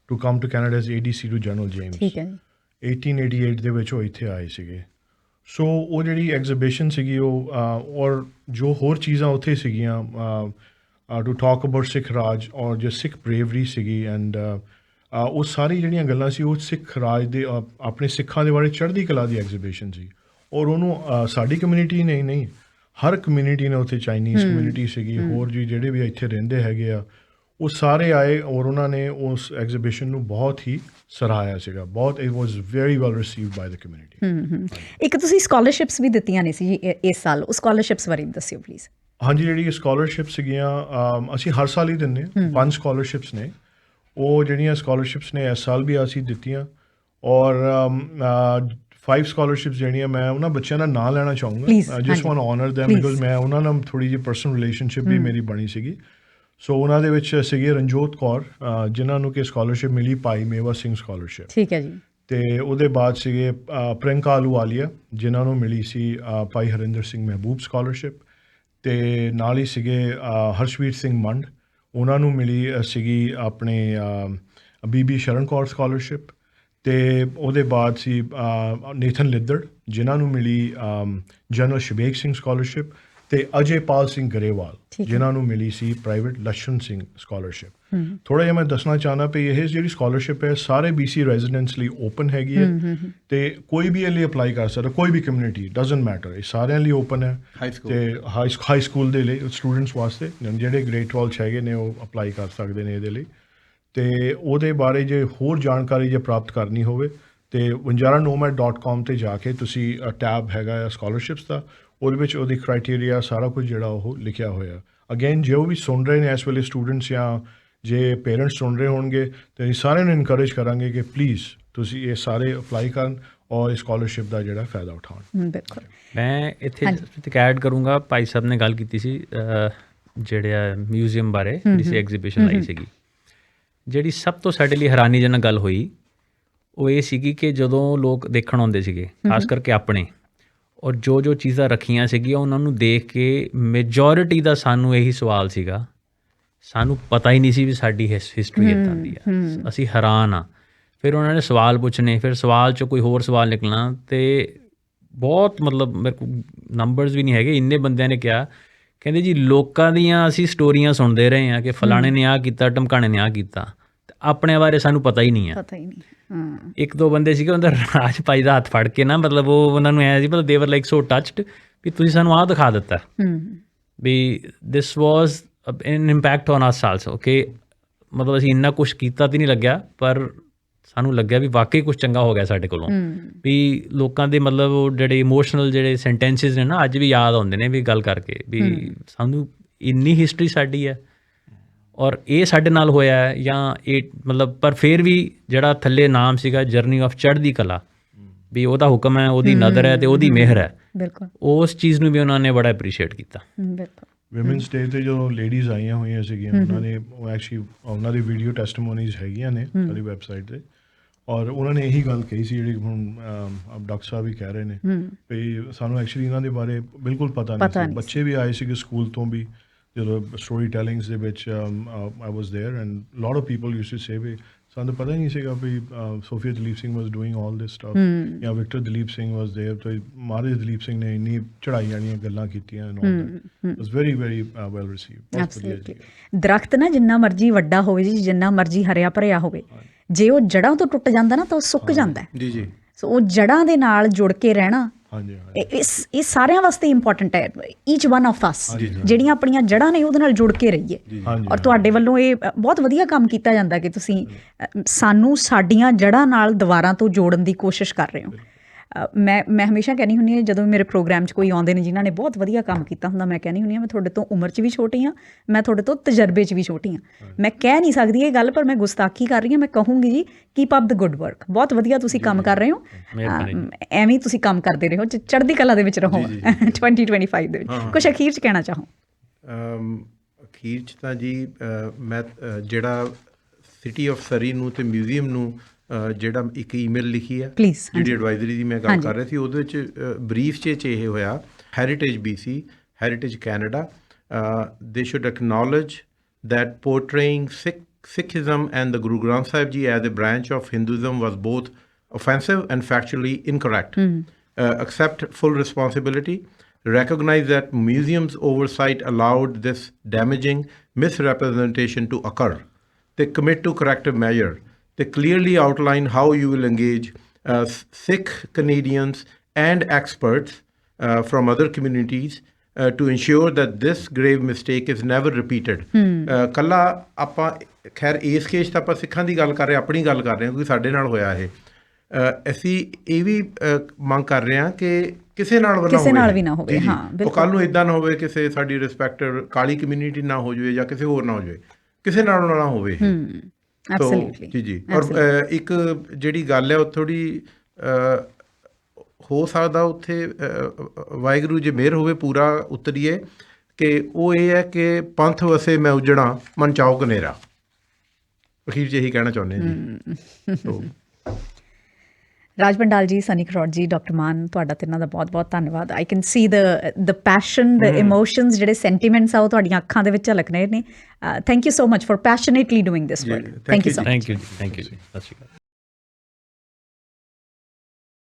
to come to Canada as ADC to general James ਠੀਕ ਹੈ ਜੀ। 1888 ਦੇ ਵਿੱਚ ਉਹ ਇੱਥੇ ਆਏ ਸੀਗੇ। ਸੋ ਉਹ ਜਿਹੜੀ ਐਗਜ਼ੀਬਿਸ਼ਨ ਸੀਗੀ ਉਹ ਔਰ ਜੋ ਹੋਰ ਚੀਜ਼ਾਂ ਉੱਥੇ ਸੀਗੀਆਂ to talk about Sikh Raj ਔਰ ਜੋ ਸਿੱਖ ਬਰੇਵਰੀ ਸੀਗੀ ਐਂਡ ਉਹ ਸਾਰੀ ਜਿਹੜੀਆਂ ਗੱਲਾਂ ਸੀ ਉਹ ਸਿੱਖ ਰਾਜ ਦੇ ਆਪਣੇ ਸਿੱਖਾਂ ਦੇ ਬਾਰੇ ਚੜ੍ਹਦੀ ਕਲਾ ਦੀ ਐਗਜ਼ੀਬਿਸ਼ਨ ਸੀ। ਔਰ ਉਹਨੂੰ ਸਾਡੀ ਕਮਿਊਨਿਟੀ ਨਹੀਂ ਨਹੀਂ ਹਰ ਕਮਿਊਨਿਟੀ ਨੇ ਉੱਥੇ ਚਾਈਨੀਜ਼ ਕਮਿਊਨਿਟੀ ਸੀਗੀ ਹੋਰ ਜੀ ਜਿਹੜੇ ਵੀ ਇੱਥੇ ਰਹਿੰਦੇ ਹੈਗੇ ਆ ਉਹ ਸਾਰੇ ਆਏ ਔਰ ਉਹਨਾਂ ਨੇ ਉਸ ਐਗਜ਼ੀਬਿਸ਼ਨ ਨੂੰ ਬਹੁਤ ਹੀ ਸਰਾਹਿਆ ਸੀਗਾ ਬਹੁਤ it was very well received by the community ਇੱਕ ਤੁਸੀਂ ਸਕਾਲਰਸ਼ਿਪਸ ਵੀ ਦਿੱਤੀਆਂ ਨੇ ਸੀ ਇਸ ਸਾਲ ਉਹ ਸਕਾਲਰਸ਼ਿਪਸ ਬਾਰੇ ਦੱਸਿਓ ਪਲੀਜ਼ ਹਾਂਜੀ ਜਿਹੜੀ ਸਕਾਲਰਸ਼ਿਪ ਸੀਗੀਆਂ ਅਸੀਂ ਹਰ ਸਾਲ ਹੀ ਦਿੰਦੇ ਹਾਂ ਪੰਜ ਸਕਾਲਰਸ਼ਿਪਸ ਨੇ। ਉਹ ਜਿਹੜੀਆਂ ਸਕਾਲਰਸ਼ਿਪਸ ਨੇ ਇਸ ਸਾਲ ਵੀ ਅਸੀਂ ਦਿੱਤੀਆਂ ਔਰ ਫਾਈਵ ਸਕਾਲਰਸ਼ਿਪਸ ਜਿਹੜੀਆਂ ਮੈਂ ਉਹਨਾਂ ਬੱਚਿਆਂ ਦਾ ਨਾਂ ਲੈਣਾ ਚਾਹੂੰਗਾ। Please, just. Want honour them. Because ਮੈਂ ਉਹਨਾਂ ਨਾਲ ਥੋੜੀ ਜਿਹੀ ਪਰਸਨਲ ਰਿਲੇਸ਼ਨਸ਼ਿਪ ਵੀ ਮੇਰੀ ਬਣੀ ਸੀਗੀ। ਸੋ ਉਹਨਾਂ ਦੇ ਵਿੱਚ ਸੀਗੇ ਰਣਜੋਤ ਕੌਰ ਜਿਨ੍ਹਾਂ ਨੂੰ ਕਿ ਸਕਾਲਰਸ਼ਿਪ ਮਿਲੀ ਭਾਈ ਮੇਵਾ ਸਿੰਘ ਸਕਾਲਰਸ਼ਿਪ ਠੀਕ ਹੈ ਜੀ। ਤੇ ਉਹਦੇ ਬਾਅਦ ਸੀਗੇ ਅ, ਪ੍ਰਿਯੰਕਾ ਆਲੂਵਾਲੀਆ ਜਿਨ੍ਹਾਂ ਨੂੰ ਮਿਲੀ ਸੀ ਭਾਈ ਹਰਿੰਦਰ ਸਿੰਘ ਮਹਿਬੂਬ ਸਕਾਲਰਸ਼ਿਪ ਤੇ ਨਾਲ ਹੀ ਸੀਗੇ ਹਰਸ਼ਵੀਰ ਸਿੰਘ ਮੰਡ। ਉਹਨਾਂ ਨੂੰ ਮਿਲੀ ਸੀਗੀ ਆਪਣੇ ਬੀਬੀ ਸ਼ਰਨ ਕੌਰ ਸਕਾਲਰਸ਼ਿਪ ਤੇ ਉਹਦੇ ਬਾਅਦ ਸੀ ਨੇਥਨ ਲਿੱਦੜ ਜਿਨ੍ਹਾਂ ਨੂੰ ਮਿਲੀ ਜਨਰਲ ਸ਼ਬੇਕ ਸਿੰਘ ਸਕਾਲਰਸ਼ਿਪ ਤੇ ਅਜੇਪਾਲ ਸਿੰਘ ਗਰੇਵਾਲ। ਜਿਨ੍ਹਾਂ ਨੂੰ ਮਿਲੀ ਸੀ ਪ੍ਰਾਈਵੇਟ ਲਛਨ ਸਿੰਘ ਸਕਾਲਰਸ਼ਿਪ ਥੋੜਾ ਜਿਹਾ ਮੈਂ ਦੱਸਣਾ ਚਾਹਨਾ ਵੀ ਇਹ ਜਿਹੜੀ ਸਕਾਲਰਸ਼ਿਪ ਹੈ ਸਾਰੇ BC ਰੈਜ਼ੀਡੈਂਟਸ ਲਈ ਓਪਨ ਹੈਗੀ ਹੈ। ਤੇ ਕੋਈ ਵੀ ਇਹ ਲਈ ਅਪਲਾਈ ਕਰ ਸਕਦਾ ਕੋਈ ਵੀ ਕਮਿਊਨਿਟੀ ਡਸਨਟ ਮੈਟਰ ਇਹ ਸਾਰਿਆਂ ਲਈ ਓਪਨ ਹੈ। ਤੇ ਹਾਈ ਹਾਈ ਸਕੂਲ ਦੇ ਲਈ ਸਟੂਡੈਂਟਸ ਵਾਸਤੇ ਜਿਹੜੇ ਗ੍ਰੇਡ 12 ਚ ਹੈਗੇ ਨੇ ਉਹ ਅਪਲਾਈ ਕਰ ਸਕਦੇ ਨੇ ਇਹਦੇ ਲਈ। ਤੇ ਉਹਦੇ ਬਾਰੇ ਜੇ ਹੋਰ ਜਾਣਕਾਰੀ ਜੇ ਪ੍ਰਾਪਤ ਕਰਨੀ ਹੋਵੇ ਤੇ wanjaranomad.com ਤੇ ਜਾ ਕੇ ਤੁਸੀਂ ਟੈਬ ਹੈਗਾ ਆ ਸਕਾਲਰਸ਼ਿਪਸ ਦਾ ਉਹਦੇ ਵਿੱਚ ਉਹਦੀ ਕ੍ਰਾਈਟੇਰੀਆ ਸਾਰਾ ਕੁਝ ਜਿਹੜਾ ਉਹ ਲਿਖਿਆ ਹੋਇਆ। ਅਗੇਨ ਜੋ ਵੀ ਸੁਣ ਰਹੇ ਨੇ ਇਸ ਵੇਲੇ ਸਟੂਡੈਂਟਸ ਜਾਂ ਜੇ ਪੇਰੈਂਟਸ ਸੁਣ ਰਹੇ ਹੋਣਗੇ ਤੇ ਅਸੀਂ ਸਾਰਿਆਂ ਨੂੰ ਇਨਕਰੇਜ ਕਰਾਂਗੇ ਕਿ ਪਲੀਜ਼ ਤੁਸੀਂ ਇਹ ਸਾਰੇ ਅਪਲਾਈ ਕਰਨ ਔਰ ਸਕਾਲਰਸ਼ਿਪ ਦਾ ਜਿਹੜਾ ਫਾਇਦਾ ਉਠਾਉਣ। ਬਿਲਕੁਲ। ਮੈਂ ਇੱਥੇ। ਇੱਕ ਐਡ ਕਰੂੰਗਾ ਭਾਈ ਸਾਹਿਬ ਨੇ ਗੱਲ ਕੀਤੀ ਸੀ ਜਿਹੜੇ ਮਿਊਜ਼ੀਅਮ ਬਾਰੇ ਜਿਹੜੀ ਸੀ ਐਗਜ਼ੀਬਿਸ਼ਨ ਲਾਈ ਸੀਗੀ। ਜਿਹੜੀ ਸਭ ਤੋਂ ਸਾਡੇ ਲਈ ਹੈਰਾਨੀਜਨਕ ਗੱਲ ਹੋਈ ਉਹ ਇਹ ਸੀਗੀ ਕਿ ਜਦੋਂ ਲੋਕ ਦੇਖਣ ਆਉਂਦੇ ਸੀਗੇ ਖਾਸ ਕਰਕੇ ਆਪਣੇ ਔਰ ਜੋ ਜੋ ਚੀਜ਼ਾਂ ਰੱਖੀਆਂ ਸੀਗੀਆਂ ਉਹਨਾਂ ਨੂੰ ਦੇਖ ਕੇ ਮੈਜੋਰਿਟੀ ਦਾ ਸਾਨੂੰ ਇਹੀ ਸਵਾਲ ਸੀਗਾ ਸਾਨੂੰ ਪਤਾ ਹੀ ਨਹੀਂ ਸੀ ਵੀ ਸਾਡੀ ਹਿਸਟਰੀ ਇਦਾਂ ਦੀ ਆ। ਅਸੀਂ ਹੈਰਾਨ ਆ। ਫਿਰ ਉਹਨਾਂ ਨੇ ਸਵਾਲ ਪੁੱਛਣੇ ਫਿਰ ਸਵਾਲ ਚੋਂ ਕੋਈ ਹੋਰ ਸਵਾਲ ਨਿਕਲਣਾ ਤੇ ਬਹੁਤ ਮਤਲਬ ਮੇਰੇ ਕੋਲ ਨੰਬਰਸ ਵੀ ਨਹੀਂ ਹੈਗੇ ਇੰਨੇ ਬੰਦਿਆਂ ਨੇ ਕਿਹਾ ਕਹਿੰਦੇ ਜੀ ਲੋਕਾਂ ਦੀਆਂ ਅਸੀਂ ਸਟੋਰੀਆਂ ਸੁਣਦੇ ਰਹੇ ਆ ਕਿ ਫਲਾਣੇ ਨੇ ਆ ਕੀਤਾ ਟਮਕਾਣੇ ਨੇ ਆ ਕੀਤਾ। ਤੇ ਆਪਣੇ ਬਾਰੇ ਸਾਨੂੰ ਪਤਾ ਹੀ ਨਹੀਂ ਆ ਪਤਾ ਹੀ ਨਹੀਂ ਹਾਂ। ਇੱਕ ਦੋ ਬੰਦੇ ਸੀਗੇ ਉਹਨਾਂ ਦਾ ਰਾਜ ਭਾਈ ਦਾ ਹੱਥ ਫੜ ਕੇ ਨਾ ਮਤਲਬ ਉਹ ਉਹਨਾਂ ਨੂੰ ਐ ਸੀ ਮਤਲਬ ਦੇਵਰ ਲਾਈਕ ਸੋ ਟੱਚਡ ਵੀ ਤੁਸੀਂ ਸਾਨੂੰ ਆਹ ਦਿਖਾ ਦਿੱਤਾ। ਹਮ ਵੀ this was an impact on us also ਕਿ ਮਤਲਬ ਅਸੀਂ ਇੰਨਾ ਕੁਝ ਕੀਤਾ ਤੇ ਨਹੀਂ ਲੱਗਿਆ ਪਰ ਸਾਨੂੰ ਲੱਗਿਆ ਵੀ ਵਾਕਈ ਕੁਝ ਚੰਗਾ ਹੋ ਗਿਆ ਸਾਡੇ ਕੋਲੋਂ। ਵੀ ਲੋਕਾਂ ਦੇ ਮਤਲਬ ਉਹ ਜਿਹੜੇ ਇਮੋਸ਼ਨਲ ਜਿਹੜੇ ਸੈਂਟੈਂਸਸ ਨੇ ਨਾ ਅੱਜ ਵੀ ਯਾਦ ਆਉਂਦੇ ਨੇ ਵੀ ਗੱਲ ਕਰਕੇ ਵੀ ਸਾਨੂੰ ਇੰਨੀ ਹਿਸਟਰੀ ਸਾਡੀ ਹੈ ਔਰ ਇਹ ਸਾਡੇ ਨਾਲ ਹੋਇਆ ਹੈ ਜਾਂ ਇਹ ਮਤਲਬ ਪਰ ਫਿਰ ਵੀ ਜਿਹੜਾ ਥੱਲੇ ਨਾਮ ਸੀਗਾ ਜਰਨੀ ਆਫ ਚੜ੍ਹਦੀ ਕਲਾ ਵੀ ਉਹਦਾ ਹੁਕਮ ਹੈ ਉਹਦੀ ਨਜ਼ਰ ਹੈ ਤੇ ਉਹਦੀ ਮਿਹਰ ਹੈ। ਬਿਲਕੁਲ। ਉਸ ਚੀਜ਼ ਨੂੰ ਵੀ ਉਹਨਾਂ ਨੇ ਬੜਾ ਐਪਰੀਸ਼ੀਏਟ ਕੀਤਾ। ਬਿਲਕੁਲ। ਵਿਮਨਸ ਡੇ ਤੇ ਜਦੋਂ ਲੇਡੀਜ਼ ਆਈਆਂ ਹੋਈਆਂ ਸੀਗੀਆਂ ਉਹਨਾਂ ਨੇ ਉਹ ਐਕਚੁਅਲੀ ਉਹਨਾਂ ਦੀ ਵੀਡੀਓ ਟੈਸਟੀਮੋਨੀਜ਼ ਹੈਗੀਆਂ ਨੇ ਸਾਡੀ ਵੈਬਸਾਈਟ ਤੇ ਔਰ ਉਹਨਾਂ ਨੇ ਇਹੀ ਗੱਲ ਕਹੀ ਸੀ ਜਿਹੜੀ ਹੁਣ ਅਬ ਡਾਕਟਰ ਸਾਹਿਬ ਵੀ ਕਹਿ ਰਹੇ ਨੇ ਵੀ ਸਾਨੂੰ ਐਕਚੁਅਲੀ ਇਹਨਾਂ ਦੇ ਬਾਰੇ ਬਿਲਕੁਲ ਪਤਾ ਪਤਾ ਨਹੀਂ ਨਹੀਂ ਸੀ ਬੱਚੇ ਵੀ ਆਏ ਸੀਗੇ ਸਕੂਲ ਤੋਂ ਵੀ ਜਦੋਂ ਸਟੋਰੀ ਟੈਲਿੰਗਸ ਦੇ ਵਿੱਚ I was there and lot of people used to say we ਸਾਨੂੰ ਤਾਂ ਪਤਾ ਹੀ ਨਹੀਂ ਸੀਗਾ ਵੀ Sophia Duleep Singh was doing all this stuff ਜਾਂ Victor Duleep Singh was there ਤੇ ਮਹਾਰਾਜ ਦਲੀਪ ਸਿੰਘ ਨੇ ਇੰਨੀ ਚੜਾਈ ਵਾਲੀਆਂ ਗੱਲਾਂ ਕੀਤੀਆਂ and all that was very very well received ਬਹੁਤ ਵਧੀਆ ਐਬਸੋਲੂਟਲੀ ਜੀ ਦਰਖਤ ਨਾ ਜਿੰਨਾ ਮਰਜੀ ਵੱਡਾ ਹੋਵੇ ਜੀ ਜਿੰਨਾ ਮਰਜੀ ਹਰਿਆ ਭਰਿਆ ਹੋਵੇ ਜੇ ਉਹ ਜੜਾਂ ਤੋਂ ਟੁੱਟ ਜਾਂਦਾ ਨਾ ਤਾਂ ਉਹ ਸੁੱਕ ਜਾਂਦਾ ਹੈ ਜੀ ਜੀ ਸੋ ਉਹ ਜੜਾਂ ਦੇ ਨਾਲ ਜੁੜ ਕੇ ਰਹਿਣਾ ਹਾਂਜੀ ਇਸ ਇਹ ਸਾਰਿਆਂ ਵਾਸਤੇ ਇੰਪੋਰਟੈਂਟ ਹੈ। ਈਚ ਵਨ ਆਫ ਅਸ ਜਿਹੜੀਆਂ ਆਪਣੀਆਂ ਜੜਾਂ ਨੇ ਉਹਦੇ ਨਾਲ ਜੁੜ ਕੇ ਰਹੀਏ। ਔਰ ਤੁਹਾਡੇ ਵੱਲੋਂ ਇਹ ਬਹੁਤ ਵਧੀਆ ਕੰਮ ਕੀਤਾ ਜਾਂਦਾ ਕਿ ਤੁਸੀਂ ਸਾਨੂੰ ਸਾਡੀਆਂ ਜੜ੍ਹਾਂ ਨਾਲ ਦੁਬਾਰਾ ਤੋਂ ਜੋੜਨ ਦੀ ਕੋਸ਼ਿਸ਼ ਕਰ ਰਹੇ ਹੋ। ਮੈਂ ਮੈਂ ਹਮੇਸ਼ਾ ਕਹਿੰਦੀ ਹੁੰਦੀ ਹਾਂ ਜਦੋਂ ਵੀ ਮੇਰੇ ਪ੍ਰੋਗਰਾਮ 'ਚ ਕੋਈ ਆਉਂਦੇ ਨੇ ਜਿਨ੍ਹਾਂ ਨੇ ਬਹੁਤ ਵਧੀਆ ਕੰਮ ਕੀਤਾ ਹੁੰਦਾ ਮੈਂ ਕਹਿੰਦੀ ਹੁੰਦੀ ਹਾਂ ਮੈਂ ਤੁਹਾਡੇ ਤੋਂ ਉਮਰ 'ਚ ਵੀ ਛੋਟੀ ਹਾਂ ਮੈਂ ਤੁਹਾਡੇ ਤੋਂ ਤਜਰਬੇ 'ਚ ਵੀ ਛੋਟੀ ਹਾਂ। ਮੈਂ ਕਹਿ ਨਹੀਂ ਸਕਦੀ ਇਹ ਗੱਲ ਪਰ ਮੈਂ ਗੁਸਤਾਖੀ ਕਰ ਰਹੀ ਹਾਂ ਮੈਂ ਕਹੂੰਗੀ ਜੀ keep up the good work ਬਹੁਤ ਵਧੀਆ ਤੁਸੀਂ ਕੰਮ ਕਰ ਰਹੇ ਹੋ। ਐਵੇਂ ਤੁਸੀਂ ਕੰਮ ਕਰਦੇ ਰਹੋ ਚੜ੍ਹਦੀ ਕਲਾ ਦੇ ਵਿੱਚ ਰਹੋ। 2025 ਦੇ ਵਿੱਚ। ਕੁਝ ਅਖੀਰ 'ਚ ਕਹਿਣਾ ਚਾਹੋ। ਅਖੀਰ ਚ ਤਾਂ ਜੀ ਮੈਂ ਜਿਹੜਾ ਸਿਟੀ ਆਫ ਸਰੀ ਨੂੰ ਤੇ ਮਿਊਜ਼ੀਅਮ ਨੂੰ ਜਿਹੜਾ ਇੱਕ ਈਮੇਲ ਲਿਖੀ ਆ Please, ਜਿਹੜੀ ਐਡਵਾਈਜ਼ਰੀ ਦੀ ਮੈਂ ਗੱਲ ਹਾਂਜੀ। ਕਰ ਰਿਹਾ ਸੀ ਉਹਦੇ ਵਿੱਚ ਬਰੀਫ ਚ ਚ ਇਹ ਹੋਇਆ ਹੈਰੀਟੇਜ BC ਹੈਰੀਟੇਜ ਕੈਨੇਡਾ ਦੇ should acknowledge that portraying Sikh Sikhism and the Guru Granth Sahib Ji as a branch of Hinduism was both offensive and factually incorrect. Uh, accept full responsibility. Recognize that museums' oversight allowed this damaging misrepresentation to occur. They commit to corrective measure. They clearly outline how you will engage uh, Sikh Canadians and experts uh, from other communities uh, to ensure that this grave mistake is never repeated. Uh, ਕੱਲਾ ਆਪਾਂ ਖੈਰ ਇਸ case ਤਾਂ ਆਪਾਂ ਸਿੱਖਾਂ ਦੀ ਗੱਲ ਕਰ ਰਹੇ ਹਾਂ, ਆਪਣੀ ਗੱਲ ਕਰ ਰਹੇ ਹਾਂ ਕਿਉਂਕਿ ਸਾਡੇ ਨਾਲ ਹੋਇਆ ਇਹ ਅਸੀਂ ਇਹ ਵੀ ਮੰਗ ਕਰ ਰਹੇ ਹਾਂ ਕਿ ਕਿਸੇ ਨਾਲ ਵੀ ਨਾ ਕਿਸੇ ਹੋਵੇ ਨਾਲ ਵੀ ਨਾ ਹੋਵੇ। ਹਾਂ, ਬਿਲਕੁਲ। ਕੱਲ ਨੂੰ ਇਦਾਂ ਨਾ ਹੋਵੇ ਕਿਸੇ ਸਾਡੀ ਰਿਸਪੈਕਟਡ ਕਾਲੀ ਕਮਿਊਨਿਟੀ ਨਾ ਹੋ ਜਾਵੇ ਜਾਂ ਕਿਸੇ ਹੋਰ ਨਾ ਹੋ ਜਾਵੇ ਕਿਸੇ ਨਾਲ ਨਾ ਹੋਵੇ ਇਹ। ਐਬਸੋਲੂਟਲੀ ਜੀ ਜੀ। ਔਰ ਇੱਕ ਜਿਹੜੀ ਗੱਲ ਹੈ ਉਹ ਥੋੜੀ ਹੋ ਸਕਦਾ ਉੱਥੇ ਅ, ਵਾਹਿਗੁਰੂ ਜੇ ਮਿਹਰ ਹੋਵੇ ਪੂਰਾ ਉਤਰੀਏ ਕਿ ਉਹ ਇਹ ਹੈ ਕਿ ਪੰਥ ਵਸੇ ਮੈਂ ਉਜੜਾ ਮਨ ਚਾਓ ਕਨੇਰਾ। ਅਖੀਰ 'ਚ ਇਹੀ ਕਹਿਣਾ ਚਾਹੁੰਦੇ ਜੀ। ਸੋ ਰਾਜ ਬੰਡਾਲ ਜੀ ਸਨੀ ਕਰੋੜ ਜੀ ਡਾਕਟਰ ਮਾਨ ਤੁਹਾਡਾ ਤਿੰਨਾਂ ਦਾ ਬਹੁਤ-ਬਹੁਤ ਧੰਨਵਾਦ। I can see the the passion the emotions ਜਿਹੜੇ ਸੈਂਟੀਮੈਂਟਸ ਆ ਉਹ ਤੁਹਾਡੀਆਂ ਅੱਖਾਂ ਦੇ ਵਿੱਚ ਝਲਕ ਰਹੇ ਨੇ। Thank you so much for passionately doing this work thank thank you you so thank you thank you ਜੀ ਸਤਿ ਸ਼੍ਰੀ ਅਕਾਲ।